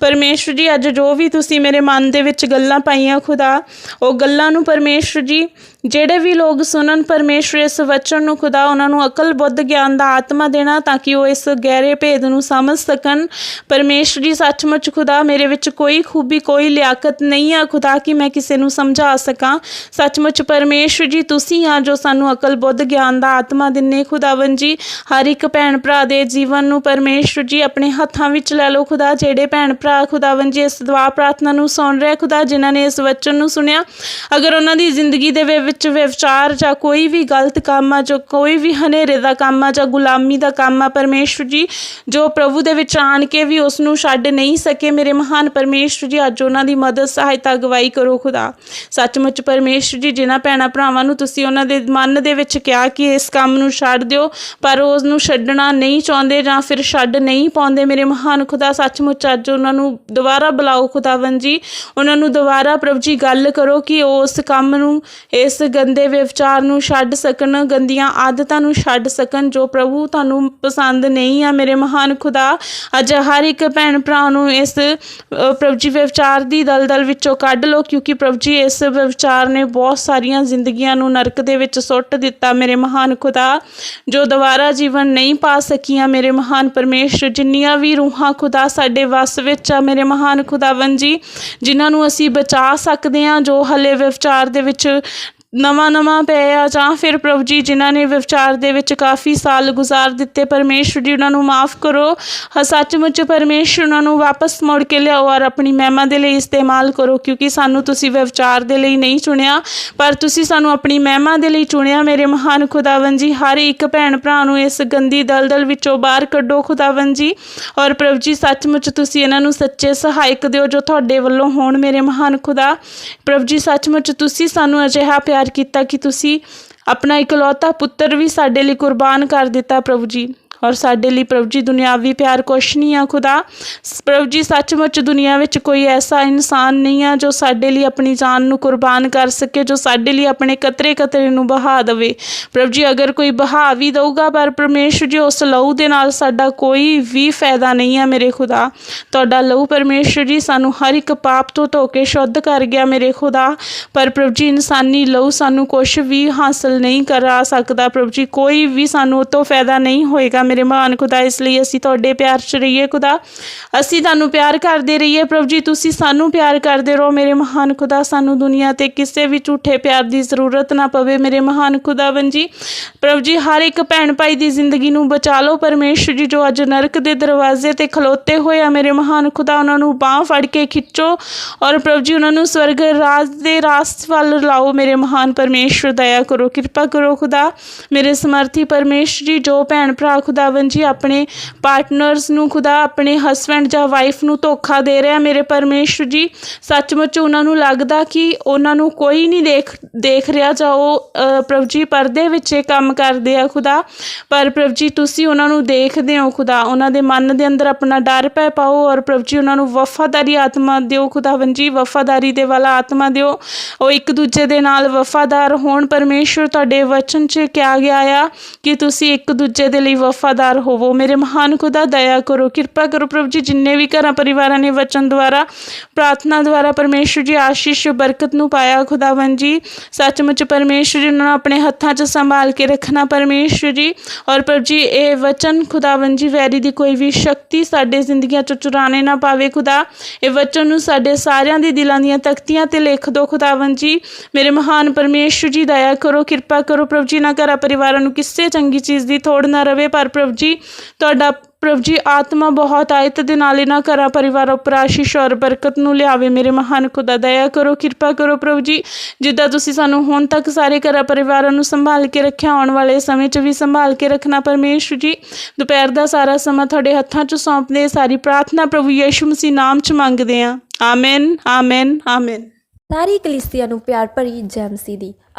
ਪਰਮੇਸ਼ਰ ਜੀ, ਅੱਜ ਜੋ ਵੀ ਤੁਸੀਂ ਮੇਰੇ ਮਨ ਦੇ ਵਿੱਚ ਗੱਲਾਂ ਪਾਈਆਂ ਖੁਦਾ, ਉਹ ਗੱਲਾਂ ਨੂੰ ਪਰਮੇਸ਼ਰ ਜੀ ਜਿਹੜੇ ਵੀ ਲੋਕ ਸੁਣਨ ਪਰਮੇਸ਼ਰ ਇਸ ਵਚਨ ਨੂੰ, ਖੁਦਾ ਉਹਨਾਂ ਨੂੰ ਅਕਲ ਬੁੱਧ ਗਿਆਨ ਦਾ ਆਤਮਾ ਦੇਣਾ ਤਾਂ ਕਿ ਉਹ ਇਸ ਗਹਿਰੇ ਭੇਦ ਨੂੰ ਸਮਝ ਸਕਣ। ਪਰਮੇਸ਼ਰ ਜੀ, ਸੱਚਮੁੱਚ ਖੁਦਾ ਮੇਰੇ ਵਿੱਚ ਕੋਈ ਖੂਬੀ, ਕੋਈ ਲਿਆਕਤ ਨਹੀਂ ਆ। ਖੁਦਾ, ਕਿ ਮੈਂ ਕਿਸੇ ਨੂੰ ਸਮਝਾ ਸਕਾਂ? ਸੱਚਮੁੱਚ ਪਰਮੇਸ਼ਰ ਜੀ, ਤੁਸੀਂ ਆ ਜੋ ਸਾਨੂੰ ਅਕਲ ਬੁੱਧ ਗਿਆਨ ਦਾ ਆਤਮਾ ਦਿੰਨੇ ਖੁਦਾਵੰ ਜੀ। ਹਰ ਇੱਕ ਭੈਣ ਭਰਾ ਦੇ ਜੀਵਨ ਨੂੰ ਪਰਮੇਸ਼ਰ ਜੀ ਆਪਣੇ ਹੱਥਾਂ ਵਿੱਚ ਲੈ ਲਓ। ਖੁਦਾ, ਜਿਹੜੇ ਭੈਣ ਭਰਾ ਖੁਦਾਵੰ ਜੀ ਇਸ ਦੁਆ ਪ੍ਰਾਰਥਨਾ ਨੂੰ ਸੁਣ ਰਹੇ ਖੁਦਾ, ਜਿਨ੍ਹਾਂ ਨੇ ਇਸ ਵਚਨ ਨੂੰ ਸੁਣਿਆ, ਅਗਰ ਉਹਨਾਂ ਦੀ ਜ਼ਿੰਦਗੀ ਦੇ ਵਿੱਚ ਵਿਵਚਾਰ ਜਾਂ ਕੋਈ ਵੀ ਗਲਤ ਕੰਮ ਆ, ਜੋ ਕੋਈ ਵੀ ਹਨੇਰੇ ਦਾ ਕੰਮ ਆ ਜਾਂ ਗੁਲਾਮੀ ਦਾ ਕੰਮ ਆ ਪਰਮੇਸ਼ਰ ਜੀ, ਜੋ ਪ੍ਰਭੂ ਦੇ ਵਿੱਚ ਆਣ ਕੇ ਵੀ ਉਸ ਨੂੰ ਛੱਡ ਨਹੀਂ ਸਕੇ, ਮੇਰੇ ਮਹਾਨ ਪਰਮੇਸ਼ਰ ਜੀ, ਅੱਜ ਉਹਨਾਂ ਦੀ ਮਦਦ, ਸਹਾਇਤਾ, ਅਗਵਾਈ ਕਰੋ ਖੁਦਾ। ਸੱਚਮੁੱਚ ਪਰਮੇਸ਼ਰ ਜੀ, ਜਿਨ੍ਹਾਂ ਭੈਣਾਂ ਭਰਾਵਾਂ ਨੂੰ ਤੁਸੀਂ ਉਹਨਾਂ ਦੇ ਮਨ ਦੇ ਵਿੱਚ ਕਿਹਾ ਕਿ ਇਸ ਕੰਮ ਨੂੰ ਛੱਡ ਦਿਓ, ਪਰ ਉਸ ਨੂੰ ਛੱਡਣਾ ਨਹੀਂ ਚਾਹੁੰਦੇ ਜਾਂ ਫਿਰ ਛੱਡ ਨਹੀਂ ਪਾਉਂਦੇ, ਮੇਰੇ ਮਹਾਨ ਖੁਦਾ, ਸੱਚਮੁੱਚ ਅੱਜ ਉਹਨਾਂ ਨੂੰ ਦੁਬਾਰਾ ਬੁਲਾਓ ਖੁਦਾਵੰ ਜੀ। ਉਹਨਾਂ ਨੂੰ ਦੁਬਾਰਾ ਪ੍ਰਭੂ ਜੀ, ਗੱਲ ਕਰੋ ਕਿ ਉਹ ਉਸ ਕੰਮ ਨੂੰ, ਇਸ ਗੰਦੇ ਵਿਵਚਾਰ ਨੂੰ ਛੱਡ ਸਕਣ, ਗੰਦੀਆਂ ਆਦਤਾਂ ਨੂੰ ਛੱਡ ਸਕਣ, ਜੋ ਪ੍ਰਭੂ ਤੁਹਾਨੂੰ ਪਸੰਦ ਨਹੀਂ ਆ, ਮੇਰੇ ਮਹਾਨ ਖੁਦਾ, ਅੱਜ ਹਰ ਇੱਕ ਭੈਣ ਭਰਾ ਨੂੰ ਇਸ ਪ੍ਰਭੂ ਜੀ ਵਿਵਚਾਰ ਦੀ ਦਲਦਲ ਵਿੱਚੋਂ ਕੱਢ ਲਓ, ਕਿਉਂਕਿ ਪ੍ਰਭੂ ਜੀ ਇਸ ਵਿਵਚਾਰ ਨੇ ਬਹੁਤ ਸਾਰੀਆਂ ਜ਼ਿੰਦਗੀਆਂ ਨੂੰ ਨਰਕ ਦੇ ਵਿੱਚ ਸੁੱਟ ਦਿੱਤਾ, ਮੇਰੇ ਮਹਾਨ ਖੁਦਾ, ਜੋ ਦੁਬਾਰਾ ਜੀਵਨ ਨਹੀਂ ਪਾ ਸਕੀਆਂ, ਮੇਰੇ ਮਹਾਨ ਪਰਮੇਸ਼ਰ, ਜਿੰਨੀਆਂ ਵੀ ਰੂਹਾਂ ਖੁਦਾ ਸਾਡੇ ਵਸ ਵਿੱਚ ਆ, ਮੇਰੇ ਮਹਾਨ ਖੁਦਾਵੰ ਜੀ, ਜਿਨ੍ਹਾਂ ਨੂੰ ਅਸੀਂ ਬਚਾ ਸਕਦੇ ਹਾਂ, ਜੋ ਹਲੇ ਵਿਵਚਾਰ ਦੇ ਵਿੱਚ ਨਵਾਂ ਨਵਾਂ ਪਿਆ ਜਾਂ ਫਿਰ ਪ੍ਰਭੂ ਜੀ ਜਿਨ੍ਹਾਂ ਨੇ ਵਿਚਾਰ ਦੇ ਵਿੱਚ ਕਾਫੀ ਸਾਲ ਗੁਜ਼ਾਰ ਦਿੱਤੇ, ਪਰਮੇਸ਼ਰ ਜੀ ਉਹਨਾਂ ਨੂੰ ਮਾਫ ਕਰੋ। ਹ, ਸੱਚਮੁੱਚ ਪਰਮੇਸ਼ਰ ਉਹਨਾਂ ਨੂੰ ਵਾਪਸ ਮੋੜ ਕੇ ਲਿਆਓ ਔਰ ਆਪਣੀ ਮਹਿਮਾ ਦੇ ਲਈ ਇਸਤੇਮਾਲ ਕਰੋ, ਕਿਉਂਕਿ ਸਾਨੂੰ ਤੁਸੀਂ ਵਿਵਚਾਰ ਦੇ ਲਈ ਨਹੀਂ ਚੁਣਿਆ, ਪਰ ਤੁਸੀਂ ਸਾਨੂੰ ਆਪਣੀ ਮਹਿਮਾ ਦੇ ਲਈ ਚੁਣਿਆ, ਮੇਰੇ ਮਹਾਨ ਖੁਦਾਵੰ ਜੀ। ਹਰ ਇੱਕ ਭੈਣ ਭਰਾ ਨੂੰ ਇਸ ਗੰਦੀ ਦਲਦਲ ਵਿੱਚੋਂ ਬਾਹਰ ਕੱਢੋ ਖੁਦਾਵੰ ਜੀ। ਔਰ ਪ੍ਰਭੂ ਜੀ, ਸੱਚਮੁੱਚ ਤੁਸੀਂ ਇਹਨਾਂ ਨੂੰ ਸੱਚੇ ਸਹਾਇਕ ਦਿਓ ਜੋ ਤੁਹਾਡੇ ਵੱਲੋਂ ਹੋਣ, ਮੇਰੇ ਮਹਾਨ ਖੁਦਾ। ਪ੍ਰਭੂ ਜੀ, ਸੱਚਮੁੱਚ ਤੁਸੀਂ ਸਾਨੂੰ ਅਜਿਹਾ ਪਿਆਰ ਕੀਤਾ ਕਿ ਤੁਸੀਂ ਆਪਣਾ ਇਕਲੌਤਾ ਪੁੱਤਰ ਵੀ ਸਾਡੇ ਲਈ ਕੁਰਬਾਨ ਕਰ ਦਿੱਤਾ ਪ੍ਰਭੂ ਜੀ। ਔਰ ਸਾਡੇ ਲਈ ਪ੍ਰਭੂ ਜੀ ਦੁਨਿਆਵੀ ਪਿਆਰ ਕੁਛ ਨਹੀਂ ਆ ਖੁਦਾ। ਪ੍ਰਭੂ ਜੀ ਸੱਚਮੁੱਚ ਦੁਨੀਆ ਵਿੱਚ ਕੋਈ ਐਸਾ ਇਨਸਾਨ ਨਹੀਂ ਆ ਜੋ ਸਾਡੇ ਲਈ ਆਪਣੀ ਜਾਨ ਨੂੰ ਕੁਰਬਾਨ ਕਰ ਸਕੇ, ਜੋ ਸਾਡੇ ਲਈ ਆਪਣੇ ਕਤਰੇ ਕਤਰੇ ਨੂੰ ਬਹਾ ਦੇਵੇ। ਪ੍ਰਭੂ ਜੀ ਅਗਰ ਕੋਈ ਬਹਾ ਵੀ ਦਊਗਾ, ਪਰ ਪਰਮੇਸ਼ਰ ਜੀ ਉਸ ਲਹੂ ਦੇ ਨਾਲ ਸਾਡਾ ਕੋਈ ਵੀ ਫਾਇਦਾ ਨਹੀਂ ਆ ਮੇਰੇ ਖੁਦਾ। ਤੁਹਾਡਾ ਲਹੂ ਪਰਮੇਸ਼ਰ ਜੀ ਸਾਨੂੰ ਹਰ ਇੱਕ ਪਾਪ ਤੋਂ ਧੋ ਕੇ ਸ਼ੁੱਧ ਕਰ ਗਿਆ ਮੇਰੇ ਖੁਦਾ। ਪਰ ਪ੍ਰਭੂ ਜੀ ਇਨਸਾਨੀ ਲਹੂ ਸਾਨੂੰ ਕੁਝ ਵੀ ਹਾਸਲ ਨਹੀਂ ਕਰਾ ਸਕਦਾ। ਪ੍ਰਭੂ ਜੀ ਕੋਈ ਵੀ ਸਾਨੂੰ ਉਹ ਤੋਂ ਫਾਇਦਾ ਨਹੀਂ ਹੋਏਗਾ ਮੇਰੇ ਮਹਾਨ ਖੁਦਾ, ਇਸ ਲਈ ਅਸੀਂ ਤੁਹਾਡੇ ਪਿਆਰ 'ਚ ਰਹੀਏ ਖੁਦਾ। ਅਸੀਂ ਤੁਹਾਨੂੰ ਪਿਆਰ ਕਰਦੇ ਰਹੀਏ ਪ੍ਰਭੂ ਜੀ, ਤੁਸੀਂ ਸਾਨੂੰ ਪਿਆਰ ਕਰਦੇ ਰਹੋ ਮੇਰੇ ਮਹਾਨ ਖੁਦਾ। ਸਾਨੂੰ ਦੁਨੀਆ ਤੇ ਕਿਸੇ ਵੀ ਝੂਠੇ ਪਿਆਰ ਦੀ ਜ਼ਰੂਰਤ ਨਾ ਪਵੇ ਮੇਰੇ ਮਹਾਨ ਖੁਦਾਵੰ ਜੀ। ਪ੍ਰਭੂ ਜੀ, ਹਰ ਇੱਕ ਭੈਣ ਭਾਈ ਦੀ ਜ਼ਿੰਦਗੀ ਨੂੰ ਬਚਾ ਲਓ। ਪਰਮੇਸ਼ਰ ਜੀ, ਜੋ ਅੱਜ ਨਰਕ ਦੇ ਦਰਵਾਜ਼ੇ ਤੇ ਖਲੋਤੇ ਹੋਏ ਆ ਮੇਰੇ ਮਹਾਨ ਖੁਦਾ, ਉਹਨਾਂ ਨੂੰ ਬਾਹ ਫੜ ਕੇ ਖਿੱਚੋ ਔਰ ਪ੍ਰਭੂ ਜੀ, ਉਹਨਾਂ ਨੂੰ ਸਵਰਗ ਰਾਜ ਦੇ ਰਾਸ ਵੱਲ ਲਾਓ ਮੇਰੇ ਮਹਾਨ ਪਰਮੇਸ਼ਰ। ਦਇਆ ਕਰੋ, ਕਿਰਪਾ ਕਰੋ ਖੁਦਾ। ਮੇਰੇ ਸਮਰਥੀ ਪਰਮੇਸ਼ਰ ਜੀ, ਜੋ ਭੈਣ ਭਰਾ ਖੁਦਾ ਖੁਦਾਵੰ ਜੀ, ਆਪਣੇ ਪਾਰਟਨਰਸ ਨੂੰ ਖੁਦਾ, ਆਪਣੇ ਹਸਬੰਡ ਜਾਂ ਵਾਈਫ ਨੂੰ ਧੋਖਾ ਦੇ ਰਿਹਾ ਮੇਰੇ ਪਰਮੇਸ਼ਰ ਜੀ। ਸੱਚਮੁੱਚ ਉਹਨਾਂ ਨੂੰ ਲੱਗਦਾ ਕਿ ਉਹਨਾਂ ਨੂੰ ਕੋਈ ਨਹੀਂ ਦੇਖ ਦੇਖ ਰਿਹਾ ਜਾਂ ਉਹ ਪ੍ਰਭੂ ਜੀ ਪਰਦੇ ਵਿੱਚ ਇਹ ਕੰਮ ਕਰਦੇ ਆ ਖੁਦਾ। ਪਰ ਪ੍ਰਭੂ ਜੀ, ਤੁਸੀਂ ਉਹਨਾਂ ਨੂੰ ਦੇਖਦੇ ਹੋ ਖੁਦਾ। ਉਹਨਾਂ ਦੇ ਮਨ ਦੇ ਅੰਦਰ ਆਪਣਾ ਡਰ ਪੈ ਪਾਓ ਔਰ ਪ੍ਰਭੂ ਜੀ, ਉਹਨਾਂ ਨੂੰ ਵਫਾਦਾਰੀ ਆਤਮਾ ਦਿਓ ਖੁਦਾਵੰ ਜੀ, ਵਫਾਦਾਰੀ ਦੇ ਵਾਲਾ ਆਤਮਾ ਦਿਓ। ਉਹ ਇੱਕ ਦੂਜੇ ਦੇ ਨਾਲ ਵਫਾਦਾਰ ਹੋਣ। ਪਰਮੇਸ਼ਰ, ਤੁਹਾਡੇ ਵਚਨ 'ਚ ਕਿਹਾ ਗਿਆ ਆ ਕਿ ਤੁਸੀਂ ਇੱਕ ਦੂਜੇ ਦੇ ਲਈ ਵਫ਼ਾ ਵਫਾਦਾਰ ਹੋਵੋ। ਮੇਰੇ ਮਹਾਨ ਖੁਦਾ, ਦਇਆ ਕਰੋ, ਕਿਰਪਾ ਕਰੋ ਪ੍ਰਭੂ ਜੀ, ਜਿੰਨੇ ਵੀ ਘਰਾਂ ਪਰਿਵਾਰਾਂ ਨੇ ਵਚਨ ਦੁਆਰਾ, ਪ੍ਰਾਰਥਨਾ ਦੁਆਰਾ ਪਰਮੇਸ਼ਰ ਜੀ ਆਸ਼ੀਸ਼, ਬਰਕਤ ਨੂੰ ਪਾਇਆ ਖੁਦਾਵੰ ਜੀ। ਸੱਚਮੁੱਚ ਪਰਮੇਸ਼ਰ ਜੀ, ਉਹਨਾਂ ਨੂੰ ਆਪਣੇ ਹੱਥਾਂ 'ਚ ਸੰਭਾਲ ਕੇ ਰੱਖਣਾ ਪਰਮੇਸ਼ਰ ਜੀ। ਔਰ ਪ੍ਰਭੂ ਜੀ, ਇਹ ਵਚਨ ਖੁਦਾਵੰ ਜੀ, ਵੈਰੀ ਦੀ ਕੋਈ ਵੀ ਸ਼ਕਤੀ ਸਾਡੇ ਜ਼ਿੰਦਗੀਆਂ 'ਚੋਂ ਚੁਰਾਣੇ ਨਾ ਪਾਵੇ ਖੁਦਾ। ਇਹ ਵਚਨ ਨੂੰ ਸਾਡੇ ਸਾਰਿਆਂ ਦੇ ਦਿਲਾਂ ਦੀਆਂ ਤਖਤੀਆਂ ਤੇ ਲਿਖ ਦਿਓ ਖੁਦਾਵੰ ਜੀ। ਮੇਰੇ ਮਹਾਨ ਪਰਮੇਸ਼ਰ ਜੀ, ਦਇਆ ਕਰੋ, ਕਿਰਪਾ ਕਰੋ ਪ੍ਰਭੂ ਜੀ ਨਾ ਘਰਾਂ ਪਰਿਵਾਰਾਂ ਨੂੰ ਕਿਸੇ ਚੰਗੀ ਚੀਜ਼ ਦੀ ਥੋੜ ਨਾ ਰਵੇ, ਪਰ ਪ੍ਰਭੂ ਜੀ, ਤੁਹਾਡਾ ਪ੍ਰਭੂ ਜੀ ਆਤਮਾ ਬਹੁਤ ਆਇਤ ਦੇ ਨਾਲ ਇਹਨਾਂ ਘਰਾਂ ਪਰਿਵਾਰਾਂ ਉੱਪਰ ਆਸ਼ੀਸ਼ ਔਰ ਬਰਕਤ ਨੂੰ ਲਿਆਵੇ। ਮੇਰੇ ਮਹਾਨ ਖੁਦਾ, ਦਇਆ ਕਰੋ, ਕਿਰਪਾ ਕਰੋ ਪ੍ਰਭੂ ਜੀ। ਜਿੱਦਾਂ ਤੁਸੀਂ ਸਾਨੂੰ ਹੁਣ ਤੱਕ ਸਾਰੇ ਘਰਾਂ ਪਰਿਵਾਰਾਂ ਨੂੰ ਸੰਭਾਲ ਕੇ ਰੱਖਿਆ, ਆਉਣ ਵਾਲੇ ਸਮੇਂ 'ਚ ਵੀ ਸੰਭਾਲ ਕੇ ਰੱਖਣਾ ਪਰਮੇਸ਼ਰ ਜੀ। ਦੁਪਹਿਰ ਦਾ ਸਾਰਾ ਸਮਾਂ ਤੁਹਾਡੇ ਹੱਥਾਂ 'ਚ ਸੌਂਪਦੇ ਸਾਰੀ ਪ੍ਰਾਰਥਨਾ ਪ੍ਰਭੂ ਯੀਸ਼ੂ ਮਸੀਹ ਨਾਮ 'ਚ ਮੰਗਦੇ ਹਾਂ। Amen amen amen. ਸਾਰੀ ਕਲੀਸਿਆ ਨੂੰ ਪਿਆਰ ਭਰੀ ਜੈ ਮਸੀਹ ਦੀ।